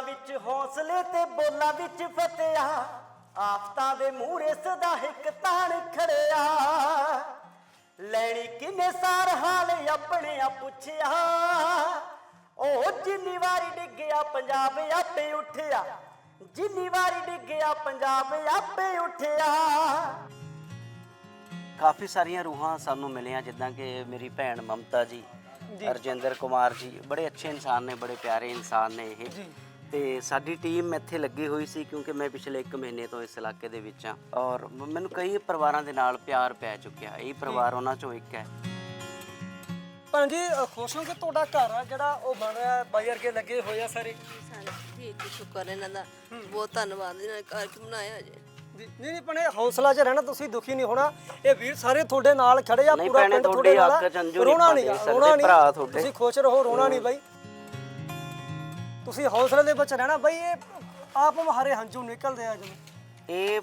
ਬੋਲਾਂ ਵਿੱਚ ਹੌਸਲੇ ਤੇ ਬੋਲਾਂ ਵਿੱਚ ਫਤਿਆ। ਆਫਤਾਂ ਦੇ ਮੂਹਰੇ ਸਦਾ ਇੱਕ ਤਾਣ ਖੜਿਆ। ਲੈਣੀ ਕਿਨੇ ਸਾਰ ਹਾਲ ਆਪਣੇ ਆ ਪੁੱਛਿਆ। ਉਹ ਜਿੰਨੀ ਵਾਰੀ ਡਿੱਗਿਆ ਪੰਜਾਬ ਆਪੇ ਉੱਠਿਆ। ਜਿੰਨੀ ਵਾਰੀ ਡਿੱਗਿਆ ਪੰਜਾਬ ਆਪੇ ਉੱਠਿਆ। ਕਾਫੀ ਸਾਰੀਆਂ ਰੂਹਾਂ ਸਾਨੂੰ ਮਿਲੀਆਂ ਜਿੱਦਾਂ ਕਿ ਮੇਰੀ ਭੈਣ ਮਮਤਾ ਜੀ ਰਜਿੰਦਰ ਕੁਮਾਰ ਜੀ ਬੜੇ ਅੱਛੇ ਇਨਸਾਨ ਨੇ ਬੜੇ ਪਿਆਰੇ ਇਨਸਾਨ ਨੇ ਇਹ। ਤੇ ਸਾਡੀ ਟੀਮ ਇੱਥੇ ਲੱਗੀ ਹੋਈ ਸੀ ਕਿਉਂਕਿ ਮੈਂ ਪਿਛਲੇ 1 ਮਹੀਨੇ ਤੋਂ ਇਸ ਇਲਾਕੇ ਦੇ ਵਿੱਚ ਆ ਔਰ ਮੈਨੂੰ ਕਈ ਪਰਿਵਾਰਾਂ ਦੇ ਨਾਲ ਪਿਆਰ ਪੈ ਚੁੱਕਿਆ ਇਹ ਪਰਿਵਾਰ ਉਹਨਾਂ ਚੋਂ ਇੱਕ ਹੈ। ਭੈਣ ਜੀ ਖੁਸ਼ ਹੋ ਕਿ ਤੁਹਾਡਾ ਘਰ ਆ ਜਿਹੜਾ ਉਹ ਬਣ ਰਿਹਾ ਹੈ, ਬਾਈ ਵਰਗੇ ਲੱਗੇ ਹੋਏ ਆ ਸਾਰੇ। ਠੀਕ ਹੈ, ਸ਼ੁਕਰ ਹੈ ਇਹਨਾਂ ਦਾ। ਬਹੁਤ ਧੰਨਵਾਦ ਇਹਨਾਂ ਨੇ ਘਰ ਕਿ ਬਣਾਇਆ ਜੇ ਜੀ, ਨਹੀਂ ਨਹੀਂ ਭੈਣੇ ਹੌਸਲਾ 'ਚ ਰਹਿਣਾ ਤੁਸੀਂ ਦੁਖੀ ਨਹੀਂ ਹੋਣਾ। ਇਹ ਵੀਰ ਸਾਰੇ ਤੁਹਾਡੇ ਨਾਲ ਖੜੇ ਆ ਪੂਰਾ ਪਿੰਡ ਤੁਹਾਡੀ ਨਾਲ ਰੋਣਾ ਨਹੀਂ ਰੋਣਾ ਨਹੀਂ ਭਰਾ ਤੁਹਾਡੇ। ਤੁਸੀਂ ਖੁਸ਼ ਰਹੋ ਰੋਣਾ ਨਹੀਂ ਬਾਈ। ਤੁਸੀਂ ਹੌਸਲੇ ਦੇ ਵਿੱਚ ਰਹਿਣਾ ਬਾਈ ਇਹ ਆਪ ਮਹਾਰੇ ਹੰਝੂ ਨਿਕਲਦੇ ਆ ਜਦੋਂ। ਇਹ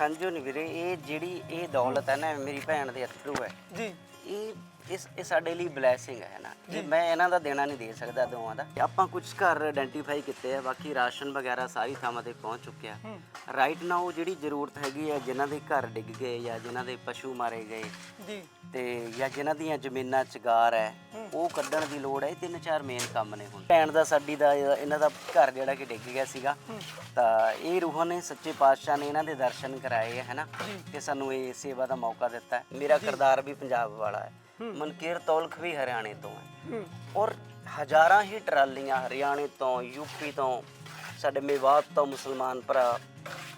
ਹੰਝੂ ਨਹੀਂ ਵੀਰੇ ਇਹ ਜਿਹੜੀ ਇਹ ਦੌਲਤ ਹੈ ਨਾ ਮੇਰੀ ਭੈਣ ਦੇ ਅਥਰੂ ਹੈ। ਜੀ। ਇਹ ਇਸ ਇਹ ਸਾਡੇ ਲਈ ਬਲੇਸਿੰਗ ਹੈ ਨਾ। ਇਹ ਮੈਂ ਇਹਨਾਂ ਦਾ ਦੇਣਾ ਨਹੀਂ ਦੇ ਸਕਦਾ ਦੋਵਾਂ ਦਾ ਆਪਾਂ ਕੁਝ ਘਰ ਆਇਡੈਂਟੀਫਾਈ ਕੀਤੇ ਆ ਬਾਕੀ ਰਾਸ਼ਨ ਵਗੈਰਾ ਸਾਰੀ ਥਾਵਾਂ ਤੇ ਪਹੁੰਚ ਚੁੱਕਿਆ ਰਾਈਟ ਨਾਓ ਜਿਹੜੀ ਜ਼ਰੂਰਤ ਹੈਗੀ ਹੈ ਜਿਨ੍ਹਾਂ ਦੇ ਘਰ ਡਿੱਗ ਗਏ ਜਾਂ ਜਿਨ੍ਹਾਂ ਦੇ ਪਸ਼ੂ ਮਾਰੇ ਗਏ ਜੀ। ਤੇ ਜਾਂ ਜਿਨ੍ਹਾਂ ਦੀਆਂ ਜ਼ਮੀਨਾਂ ਚ ਗਾਰ ਹੈ ਉਹ ਕੱਢਣ ਦੀ ਲੋੜ ਹੈ ਤਿੰਨ ਚਾਰ ਮੇਨ ਕੰਮ ਨੇ ਹੁਣ। ਭੈਣ ਦਾ ਸਾਡੀ ਦਾ ਇਹਨਾਂ ਦਾ ਘਰ ਜਿਹੜਾ ਕਿ ਡਿੱਗ ਗਿਆ ਸੀਗਾ ਤਾਂ ਇਹ ਰੂਹਾਂ ਨੇ ਸੱਚੇ ਪਾਤਸ਼ਾਹ ਨੇ ਇਹਨਾਂ ਦੇ ਦਰਸ਼ਨ ਕਰਾਏ ਹੈ ਹੈਨਾ ਤੇ ਸਾਨੂੰ ਇਹ ਸੇਵਾ ਦਾ ਮੌਕਾ ਦਿੱਤਾ। ਮੇਰਾ ਕਿਰਦਾਰ ਵੀ ਪੰਜਾਬ ਵਾਲਾ ਹੈ। ਮਨਕੀਰ ਤੌਲਖ ਵੀ ਹਰਿਆਣੇ ਤੋਂ ਹੈ। ਔਰ ਹਜ਼ਾਰਾਂ ਹੀ ਟਰਾਲੀਆਂ ਹਰਿਆਣੇ ਤੋਂ ਯੂਪੀ ਤੋਂ ਸਾਡੇ ਮੇਵਾਤ ਤੋਂ ਮੁਸਲਮਾਨ ਭਰਾ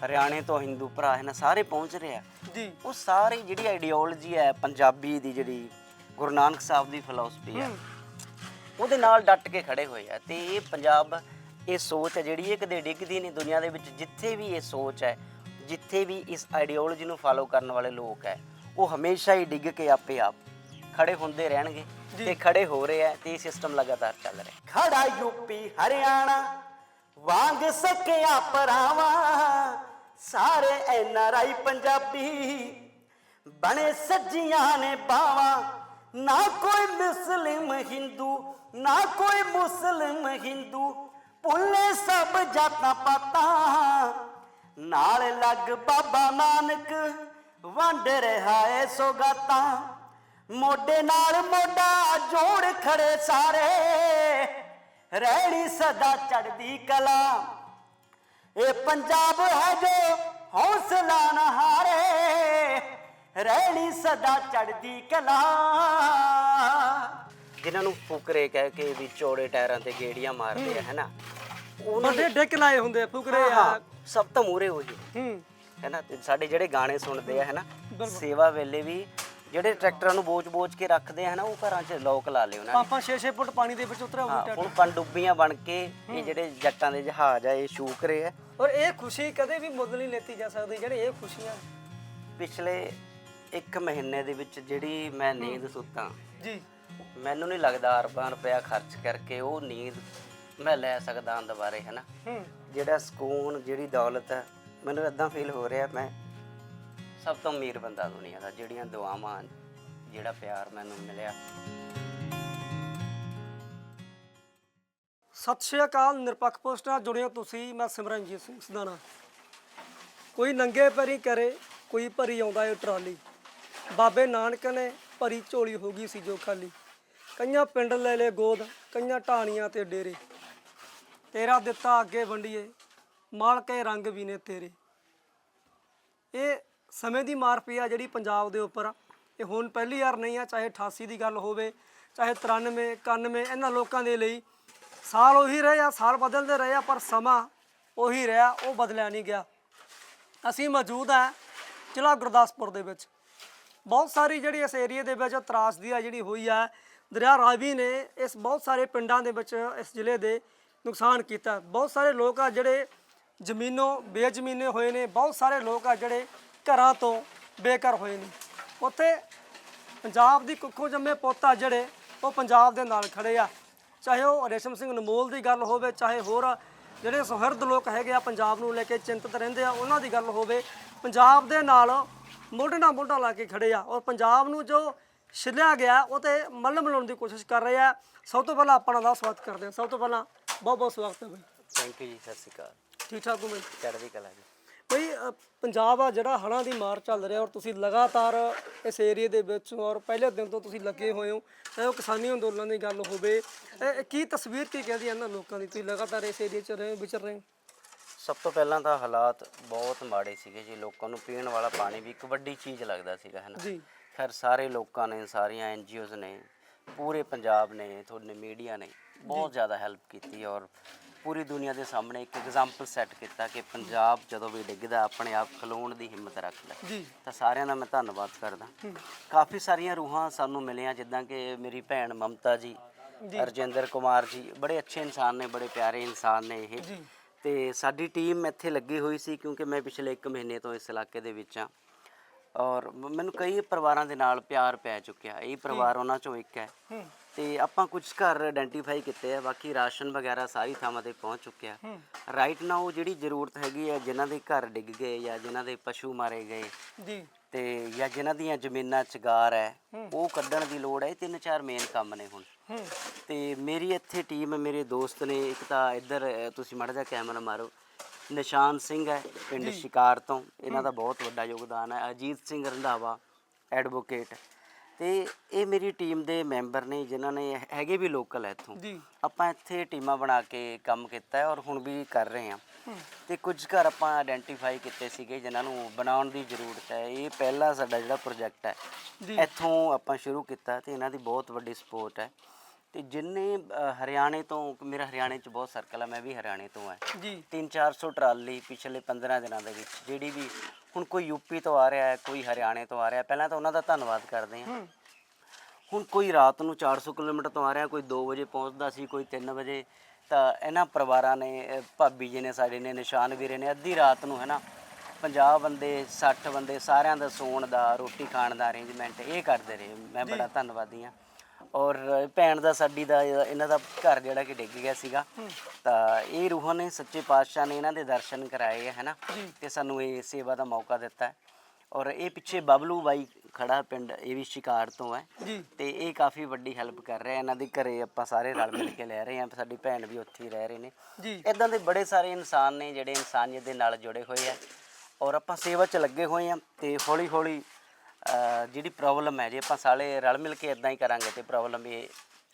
ਹਰਿਆਣੇ ਤੋਂ ਹਿੰਦੂ ਭਰਾ ਹੈ ਨਾ ਸਾਰੇ ਪਹੁੰਚ ਰਹੇ ਆ। ਜੀ। ਉਹ ਸਾਰੀ ਜਿਹੜੀ ਆਈਡੀਓਲੋਜੀ ਹੈ ਪੰਜਾਬੀ ਦੀ ਜਿਹੜੀ ਗੁਰੂ ਨਾਨਕ ਸਾਹਿਬ ਦੀ ਫਿਲਾਸਫੀ ਹੈ ਉਹਦੇ ਨਾਲ ਡਟ ਕੇ ਖੜੇ ਹੋਏ ਆ ਤੇ ਇਹ ਪੰਜਾਬ ਇਹ ਸੋਚ ਹੈ ਜਿਹੜੀ ਇਹ ਕਦੇ ਡਿੱਗਦੀ ਨਹੀਂ ਦੁਨੀਆ ਦੇ ਵਿੱਚ ਜਿੱਥੇ ਵੀ ਇਹ ਸੋਚ ਹੈ ਜਿੱਥੇ ਵੀ ਇਸ ਆਈਡੀਓਲੋਜੀ ਨੂੰ ਫਾਲੋ ਕਰਨ ਵਾਲੇ ਲੋਕ ਹੈ ਉਹ ਹਮੇਸ਼ਾ ਹੀ ਡਿੱਗ ਕੇ ਆਪੇ ਆਪ ਖੜੇ ਹੁੰਦੇ ਰਹਿਣਗੇ ਤੇ ਖੜੇ ਹੋ ਰਹੇ ਆ ਤੇ ਇਹ ਸਿਸਟਮ ਲਗਾਤਾਰ ਚੱਲ ਰਿਹਾ। ਖੜਾ ਯੂਪੀ ਹਰਿਆਣਾ ਵਾਂਗ ਸਕਿਆ ਪਰਾਵਾ ਸਾਰੇ ਐਨ ਆਰ ਆਈ ਪੰਜਾਬੀ ਬਣੇ ਸੱਜੀਆਂ ਨੇ ਬਾਵਾ। ਨਾ ਕੋਈ ਮੁਸਲਿਮ ਹਿੰਦੂ ਨਾ ਕੋਈ ਮੁਸਲਿਮ ਹਿੰਦੂ ਭੁੱਲੇ ਸਭ ਜਾਤਾਂ ਪਾਤਾਂ। ਨਾਲ ਲੱਗ ਬਾਬਾ ਨਾਨਕ ਵੰਡ ਰਿਹਾ ਏ ਸੋਗਾਤਾਂ। ਮੋਢੇ ਨਾਲ ਮੋਢਾ ਜੋੜ ਖੜੇ ਸਾਰੇ। ਰਹਿਣੀ ਸਦਾ ਚੜਦੀ ਕਲਾ। ਇਹ ਪੰਜਾਬ ਹੈ ਜੋ ਹੌਸਲਾ ਨਾ ਹਾਰੇ। ਰਹਿਣੀ ਸਦਾ ਚੜਦੀ ਕਲਾ। ਜਿਨ੍ਹਾਂ ਨੂੰ ਫੁਕਰੇ ਕਹਿ ਕੇ ਵੀ ਚੌੜੇ ਟਾਇਰਾਂ ਤੇ ਗੇੜੀਆਂ ਮਾਰਦੇ ਆ ਹੈਨਾ ਉਹਨਾਂ ਵੱਡੇ ਡਿੱਕ ਲਾਏ ਹੁੰਦੇ ਆ, ਫੁਕਰੇ ਆ। ਸਭ ਤੋਂ ਮੂਰੇ ਉਹੀ ਹੂੰ। ਹੈਨਾ ਤੇ ਸਾਡੇ ਜਿਹੜੇ ਗਾਣੇ ਸੁਣਦੇ ਆ ਹੈਨਾ ਸੇਵਾ ਵੇਲੇ ਵੀ ਜਿਹੜੇ ਟਰੈਕਟਰਾਂ ਨੂੰ ਬੋਝ-ਬੋਝ ਕੇ ਰੱਖਦੇ ਆ ਹੈਨਾ ਉਹ ਘਰਾਂ 'ਚ ਲੋਕ ਲਾ ਲਏ ਉਹਨਾਂ ਨੇ। ਆਪਾਂ 6-6 ਫੁੱਟ ਪਾਣੀ ਦੇ ਵਿੱਚ ਉਤਰਿਆ ਹਾਂ, ਹੋਊ ਹੁਣ ਪਣਡੁੱਬੀਆਂ ਬਣ ਕੇ ਇਹ ਜਿਹੜੇ ਜੱਟਾਂ ਦੇ ਜਹਾਜ਼ ਆ ਇਹ ਸ਼ੂਕ ਰਹੇ ਆ। ਔਰ ਇਹ ਖੁਸ਼ੀ ਕਦੇ ਵੀ ਮੁੱਲ ਨਹੀਂ ਲੈਤੀ ਜਾ ਸਕਦੀ ਜਿਹੜੇ ਇਹ ਖੁਸ਼ੀਆਂ। ਪਿਛਲੇ 1 ਮਹੀਨੇ ਦੇ ਵਿੱਚ ਜਿਹੜੀ ਮੈਂ ਨੀਂਦ ਸੁੱਤਾ ਜੀ। ਮੈਨੂੰ ਨਹੀਂ ਲੱਗਦਾ ਅਰਬਾਂ ਰੁਪਇਆ ਖਰਚ ਕਰਕੇ ਉਹ ਨੀਂਦ ਮੈਂ ਲੈ ਸਕਦਾ ਹਾਂ ਦੁਬਾਰੇ ਹੈਨਾ। ਹੂੰ। ਜਿਹੜਾ ਸਕੂਨ ਜਿਹੜੀ ਦੌਲਤ ਹੈ ਮੈਨੂੰ ਇਦਾਂ ਫੀਲ ਹੋ ਰਿਹਾ ਮੈਂ ਸਭ ਤੋਂ ਅਮੀਰ ਬੰਦਾ ਦੁਨੀਆ ਦਾ, ਜਿਹੜੀਆਂ ਦੁਆਵਾਂ, ਜਿਹੜਾ ਪਿਆਰ ਮੈਨੂੰ ਮਿਲਿਆ। ਸਤਿ ਸ਼੍ਰੀ ਅਕਾਲ, ਨਿਰਪੱਖ ਪੋਸਟ ਨਾਲ ਜੁੜਿਓ ਤੁਸੀਂ, ਮੈਂ ਸਿਮਰਨਜੀਤ ਸਿੰਘ ਸਦਾਨਾ ਕੋਈ ਨੰਗੇ ਪੈਰੀ ਕਰੇ, ਕੋਈ ਭਰੀ ਆਉਂਦਾ ਏ ਟਰਾਲੀ। ਬਾਬੇ ਨਾਨਕ ਨੇ ਭਰੀ ਝੋਲੀ ਹੋ ਗਈ ਸੀ ਜੋ ਖਾਲੀ। ਕਈਆਂ ਪਿੰਡ ਲੈ ਲੈ ਗੋਦ, ਕਈਆਂ ਢਾਣੀਆਂ ਤੇ ਡੇਰੇ। ਤੇਰਾ ਦਿੱਤਾ ਅੱਗੇ ਵੰਡੀਏ, ਮਾਲਕੇ ਰੰਗ ਵੀ ਨੇ ਤੇਰੇ। ਇਹ ਸਮੇਂ ਦੀ ਮਾਰ ਪਈ ਆ ਜਿਹੜੀ ਪੰਜਾਬ ਦੇ ਉੱਪਰ। ਇਹ ਹੁਣ ਪਹਿਲੀ ਵਾਰ ਨਹੀਂ ਆ, ਚਾਹੇ 88 ਦੀ ਗੱਲ ਹੋਵੇ, ਚਾਹੇ 93 91 ਇਹਨਾਂ ਲੋਕਾਂ ਦੇ ਲਈ ਸਾਲ ਉਹੀ ਰਹੇ ਆ, ਸਾਲ ਬਦਲਦੇ ਰਹੇ ਆ, ਪਰ ਸਮਾਂ ਉਹੀ ਰਿਹਾ, ਉਹ ਬਦਲਿਆ ਨਹੀਂ ਗਿਆ। ਅਸੀਂ ਮੌਜੂਦ ਆ ਜ਼ਿਲ੍ਹਾ ਗੁਰਦਾਸਪੁਰ ਦੇ ਵਿੱਚ। ਬਹੁਤ ਸਾਰੀ ਜਿਹੜੀ ਇਸ ਏਰੀਏ ਦੇ ਵਿੱਚ ਤਰਾਸਦੀ ਆ ਜਿਹੜੀ ਹੋਈ ਆ, ਦਰਿਆ ਰਾਵੀ ਨੇ ਇਸ ਬਹੁਤ ਸਾਰੇ ਪਿੰਡਾਂ ਦੇ ਵਿੱਚ ਇਸ ਜ਼ਿਲ੍ਹੇ ਦੇ ਨੁਕਸਾਨ ਕੀਤਾ। ਬਹੁਤ ਸਾਰੇ ਲੋਕ ਆ ਜਿਹੜੇ ਜ਼ਮੀਨੋਂ, ਬੇਜ਼ਮੀਨੇ ਹੋਏ ਨੇ, ਬਹੁਤ ਸਾਰੇ ਲੋਕ ਆ ਜਿਹੜੇ ਘਰਾਂ ਤੋਂ ਬੇਘਰ ਹੋਏ ਨੇ। ਉੱਥੇ ਪੰਜਾਬ ਦੀ ਕੁੱਖੋਂ ਜੰਮੇ ਪੁੱਤ ਆ ਜਿਹੜੇ ਉਹ ਪੰਜਾਬ ਦੇ ਨਾਲ ਖੜੇ ਆ। ਚਾਹੇ ਉਹ ਰੇਸ਼ਮ ਸਿੰਘ ਅਨਮੋਲ ਦੀ ਗੱਲ ਹੋਵੇ ਚਾਹੇ ਹੋਰ ਜਿਹੜੇ ਸੁਹਿਰਦ ਲੋਕ ਹੈਗੇ ਆ ਪੰਜਾਬ ਨੂੰ ਲੈ ਕੇ ਚਿੰਤਤ ਰਹਿੰਦੇ ਆ ਉਹਨਾਂ ਦੀ ਗੱਲ ਹੋਵੇ ਪੰਜਾਬ ਦੇ ਨਾਲ ਮੋਢੇ ਨਾਲ ਮੋਢਾ ਲਾ ਕੇ ਖੜੇ ਆ। ਔਰ ਪੰਜਾਬ ਨੂੰ ਜੋ ਛਿਲਿਆ ਗਿਆ ਉਹ ਤੇ ਮੱਲ ਮਿਲਾਉਣ ਦੀ ਕੋਸ਼ਿਸ਼ ਕਰ ਰਹੇ ਆ। ਸਭ ਤੋਂ ਪਹਿਲਾਂ ਆਪਣਾ ਦਾ ਸਵਾਗਤ ਕਰਦੇ ਆ ਸਭ ਤੋਂ ਪਹਿਲਾਂ ਬਹੁਤ ਬਹੁਤ ਸਵਾਗਤ ਹੈ ਬਾਈ। ਥੈਂਕ ਯੂ ਜੀ ਸਤਿ ਸ਼੍ਰੀ ਅਕਾਲ। ਠੀਕ ਠਾਕ ਹੋ ਬਾਈ? ਚੜ੍ਹਦੀ ਕਲਾ ਜੀ। ਬਈ ਅ, ਪੰਜਾਬ ਆ ਜਿਹੜਾ ਹੜ੍ਹਾਂ ਦੀ ਮਾਰ ਚੱਲ ਰਿਹਾ ਔਰ ਤੁਸੀਂ ਲਗਾਤਾਰ ਇਸ ਏਰੀਏ ਦੇ ਵਿੱਚ ਔਰ ਪਹਿਲੇ ਦਿਨ ਤੋਂ ਤੁਸੀਂ ਲੱਗੇ ਹੋਏ ਹੋ ਚਾਹੇ ਉਹ ਕਿਸਾਨੀ ਅੰਦੋਲਨ ਦੀ ਗੱਲ ਹੋਵੇ ਇਹ ਕੀ ਤਸਵੀਰ ਕੀ ਕਹਿੰਦੀ ਹੈ ਇਹਨਾਂ ਲੋਕਾਂ ਦੀ? ਤੁਸੀਂ ਲਗਾਤਾਰ ਇਸ ਏਰੀਏ 'ਚ ਰਹੇ ਹੋ, ਵਿਚਰ ਰਹੇ ਹੋ? ਸਭ ਤੋਂ ਪਹਿਲਾਂ ਤਾਂ ਹਾਲਾਤ ਬਹੁਤ ਮਾੜੇ ਸੀਗੇ ਜੀ ਲੋਕਾਂ ਨੂੰ ਪੀਣ ਵਾਲਾ ਪਾਣੀ ਵੀ ਇੱਕ ਵੱਡੀ ਚੀਜ਼ ਲੱਗਦਾ ਸੀਗਾ ਹੈ ਨਾ? ਜੀ। ਖੈਰ ਸਾਰੇ ਲੋਕਾਂ ਨੇ ਸਾਰੀਆਂ ਐਨਜੀਓਜ਼ ਨੇ ਪੂਰੇ ਪੰਜਾਬ ਨੇ ਤੁਹਾਡੇ ਮੀਡੀਆ ਨੇ ਬਹੁਤ ਜ਼ਿਆਦਾ ਹੈਲਪ ਕੀਤੀ ਔਰ ਪੂਰੀ ਦੁਨੀਆ ਦੇ ਸਾਹਮਣੇ ਇੱਕ ਐਗਜ਼ਾਮਪਲ ਸੈੱਟ ਕੀਤਾ ਕਿ ਪੰਜਾਬ ਜਦੋਂ ਵੀ ਡਿੱਗਦਾ ਆਪਣੇ ਆਪ ਖਲੋਣ ਦੀ ਹਿੰਮਤ ਰੱਖਦਾ। ਜੀ। ਤਾਂ ਸਾਰਿਆਂ ਦਾ ਮੈਂ ਧੰਨਵਾਦ ਕਰਦਾ। ਕਾਫੀ ਸਾਰੀਆਂ ਰੂਹਾਂ ਸਾਨੂੰ ਮਿਲੀਆਂ ਜਿੱਦਾਂ ਕਿ ਮੇਰੀ ਭੈਣ ਮਮਤਾ ਜੀ ਰਜਿੰਦਰ ਕੁਮਾਰ ਜੀ ਬੜੇ ਅੱਛੇ ਇਨਸਾਨ ਨੇ ਬੜੇ ਪਿਆਰੇ ਇਨਸਾਨ ਨੇ ਇਹ। ਜੀ। ਤੇ ਸਾਡੀ ਟੀਮ ਇੱਥੇ ਲੱਗੀ ਹੋਈ ਸੀ ਕਿਉਂਕਿ ਮੈਂ ਪਿਛਲੇ 1 ਮਹੀਨੇ ਤੋਂ ਇਸ ਇਲਾਕੇ ਦੇ ਵਿੱਚ ਆ ਔਰ ਮੈਨੂੰ ਕਈ ਪਰਿਵਾਰਾਂ ਦੇ ਨਾਲ ਪਿਆਰ ਪੈ ਚੁੱਕਿਆ। ਇਹ ਪਰਿਵਾਰ ਉਹਨਾਂ ਚੋਂ ਇੱਕ ਹੈ। ਹੂੰ। ਤੇ ਆਪਾਂ ਕੁਝ ਘਰ ਆਇਡੈਂਟੀਫਾਈ ਕੀਤੇ ਆ ਬਾਕੀ ਰਾਸ਼ਨ ਵਗੈਰਾ ਸਾਰੀ ਥਾਵਾਂ ਤੇ ਪਹੁੰਚ ਚੁੱਕਿਆ ਰਾਈਟ ਨਾਓ ਜਿਹੜੀ ਜ਼ਰੂਰਤ ਹੈਗੀ ਹੈ ਜਿਨ੍ਹਾਂ ਦੇ ਘਰ ਡਿੱਗ ਗਏ ਜਾਂ ਜਿਨ੍ਹਾਂ ਦੇ ਪਸ਼ੂ ਮਾਰੇ ਗਏ ਜੀ। ਤੇ ਜਾਂ ਜਿਨ੍ਹਾਂ ਦੀਆਂ ਜ਼ਮੀਨਾਂ ਚ ਗਾਰ ਹੈ ਉਹ ਕੱਢਣ ਦੀ ਲੋੜ ਹੈ ਇਹ ਤਿੰਨ ਚਾਰ ਮੇਨ ਕੰਮ ਨੇ ਹੁਣ। ਤੇ ਮੇਰੀ ਇੱਥੇ ਟੀਮ ਮੇਰੇ ਦੋਸਤ ਨੇ ਇੱਕ ਤਾਂ ਇੱਧਰ ਤੁਸੀਂ ਮਾੜਾ ਜਿਹਾ ਕੈਮਰਾ ਮਾਰੋ। ਨਿਸ਼ਾਨ ਸਿੰਘ ਹੈ ਪਿੰਡ ਸ਼ਿਕਾਰ ਤੋਂ। ਇਹਨਾਂ ਦਾ ਬਹੁਤ ਵੱਡਾ ਯੋਗਦਾਨ ਹੈ। ਅਜੀਤ ਸਿੰਘ ਰੰਧਾਵਾ ਐਡਵੋਕੇਟ ਤੇ ਇਹ ਮੇਰੀ ਟੀਮ ਦੇ ਮੈਂਬਰ ਨੇ ਜਿਨ੍ਹਾਂ ਨੇ ਹੈਗੇ ਵੀ ਲੋਕਲ ਇੱਥੋਂ। ਜੀ। ਆਪਾਂ ਇੱਥੇ ਟੀਮਾਂ ਬਣਾ ਕੇ ਕੰਮ ਕੀਤਾ ਹੈ ਔਰ ਹੁਣ ਵੀ ਕਰ ਰਹੇ ਹਾਂ। ਤੇ ਕੁਝ ਘਰ ਆਪਾਂ ਆਇਡੈਂਟੀਫਾਈ ਕੀਤੇ ਸੀਗੇ ਜਿਨ੍ਹਾਂ ਨੂੰ ਬਣਾਉਣ ਦੀ ਜ਼ਰੂਰਤ ਹੈ। ਇਹ ਪਹਿਲਾ ਸਾਡਾ ਜਿਹੜਾ ਪ੍ਰੋਜੈਕਟ ਹੈ ਇੱਥੋਂ ਆਪਾਂ ਸ਼ੁਰੂ ਕੀਤਾ ਤੇ ਇਹਨਾਂ ਦੀ ਬਹੁਤ ਵੱਡੀ ਸਪੋਰਟ ਹੈ। ਤੇ ਜਿੰਨੇ ਅ, ਹਰਿਆਣੇ ਤੋਂ ਮੇਰਾ ਹਰਿਆਣੇ 'ਚ ਬਹੁਤ ਸਰਕਲ ਹੈ ਮੈਂ ਵੀ ਹਰਿਆਣੇ ਤੋਂ ਹਾਂ ਜੀ। 3-400 ਟਰਾਲੀ ਪਿਛਲੇ 15 ਦਿਨਾਂ ਦੇ ਵਿੱਚ ਜਿਹੜੀ ਵੀ ਹੁਣ ਕੋਈ ਯੂਪੀ ਤੋਂ ਆ ਰਿਹਾ ਹੈ ਕੋਈ ਹਰਿਆਣੇ ਤੋਂ ਆ ਰਿਹਾ ਪਹਿਲਾਂ ਤਾਂ ਉਹਨਾਂ ਦਾ ਧੰਨਵਾਦ ਕਰਦੇ ਹਾਂ। ਹੁਣ ਕੋਈ ਰਾਤ ਨੂੰ 400 ਕਿਲੋਮੀਟਰ ਤੋਂ ਆ ਰਿਹਾ ਕੋਈ 2 ਵਜੇ ਪਹੁੰਚਦਾ ਸੀ ਕੋਈ 3 ਵਜੇ ਤਾਂ ਇਹਨਾਂ ਪਰਿਵਾਰਾਂ ਨੇ ਅਹ ਭਾਬੀ ਜੀ ਨੇ ਸਾਡੇ ਨੇ ਨਿਸ਼ਾਨ ਵੀਰੇ ਨੇ ਅੱਧੀ ਰਾਤ ਨੂੰ ਹੈ ਨਾ 50 ਬੰਦੇ 60 ਬੰਦੇ ਸਾਰਿਆਂ ਦਾ ਸੌਣ ਦਾ ਰੋਟੀ ਖਾਣ ਦਾ ਅਰੇਂਜਮੈਂਟ ਇਹ ਕਰਦੇ ਰਹੇ। ਮੈਂ ਬੜਾ ਧੰਨਵਾਦੀ ਹਾਂ। ਔਰ ਭੈਣ ਦਾ ਸਾਡੀ ਦਾ ਇਹਨਾਂ ਦਾ ਘਰ ਜਿਹੜਾ ਕਿ ਡਿੱਗ ਗਿਆ ਸੀਗਾ। ਤਾਂ ਇਹ ਰੂਹਾਂ ਨੇ ਸੱਚੇ ਪਾਤਸ਼ਾਹ ਨੇ ਇਹਨਾਂ ਦੇ ਦਰਸ਼ਨ ਕਰਾਏ ਹੈ ਨਾ ਤੇ ਸਾਨੂੰ ਇਹ ਸੇਵਾ ਦਾ ਮੌਕਾ ਦਿੱਤਾ ਹੈ। ਔਰ ਇਹ ਪਿੱਛੇ ਬਬਲੂ ਬਾਈ ਖੜਾ ਪਿੰਡ ਇਹ ਵੀ ਸ਼ਿਕਾਰ ਤੋਂ ਹੈ। ਤੇ ਇਹ ਕਾਫੀ ਵੱਡੀ ਹੈਲਪ ਕਰ ਰਿਹਾ ਇਹਨਾਂ ਦੇ ਘਰੇ ਆਪਾਂ ਸਾਰੇ ਰਲ ਮਿਲ ਕੇ ਲੈ ਰਹੇ ਹਾਂ ਸਾਡੀ ਭੈਣ ਵੀ ਉੱਥੇ ਹੀ ਰਹਿ ਰਹੇ ਨੇ। ਇਦਾਂ ਦੇ ਬੜੇ ਸਾਰੇ ਇਨਸਾਨ ਨੇ ਜਿਹੜੇ ਇਨਸਾਨੀਅਤ ਦੇ ਨਾਲ ਜੁੜੇ ਹੋਏ ਆ। ਔਰ ਆਪਾਂ ਸੇਵਾ 'ਚ ਲੱਗੇ ਹੋਏ ਆ ਤੇ ਹੌਲੀ ਹੌਲੀ ਜਿਹੜੀ ਪ੍ਰੋਬਲਮ ਹੈ ਜੇ ਆਪਾਂ ਸਾਰੇ ਰਲ ਮਿਲ ਕੇ ਇਦਾਂ ਹੀ ਕਰਾਂਗੇ ਤੇ ਪ੍ਰੋਬਲਮ ਇਹ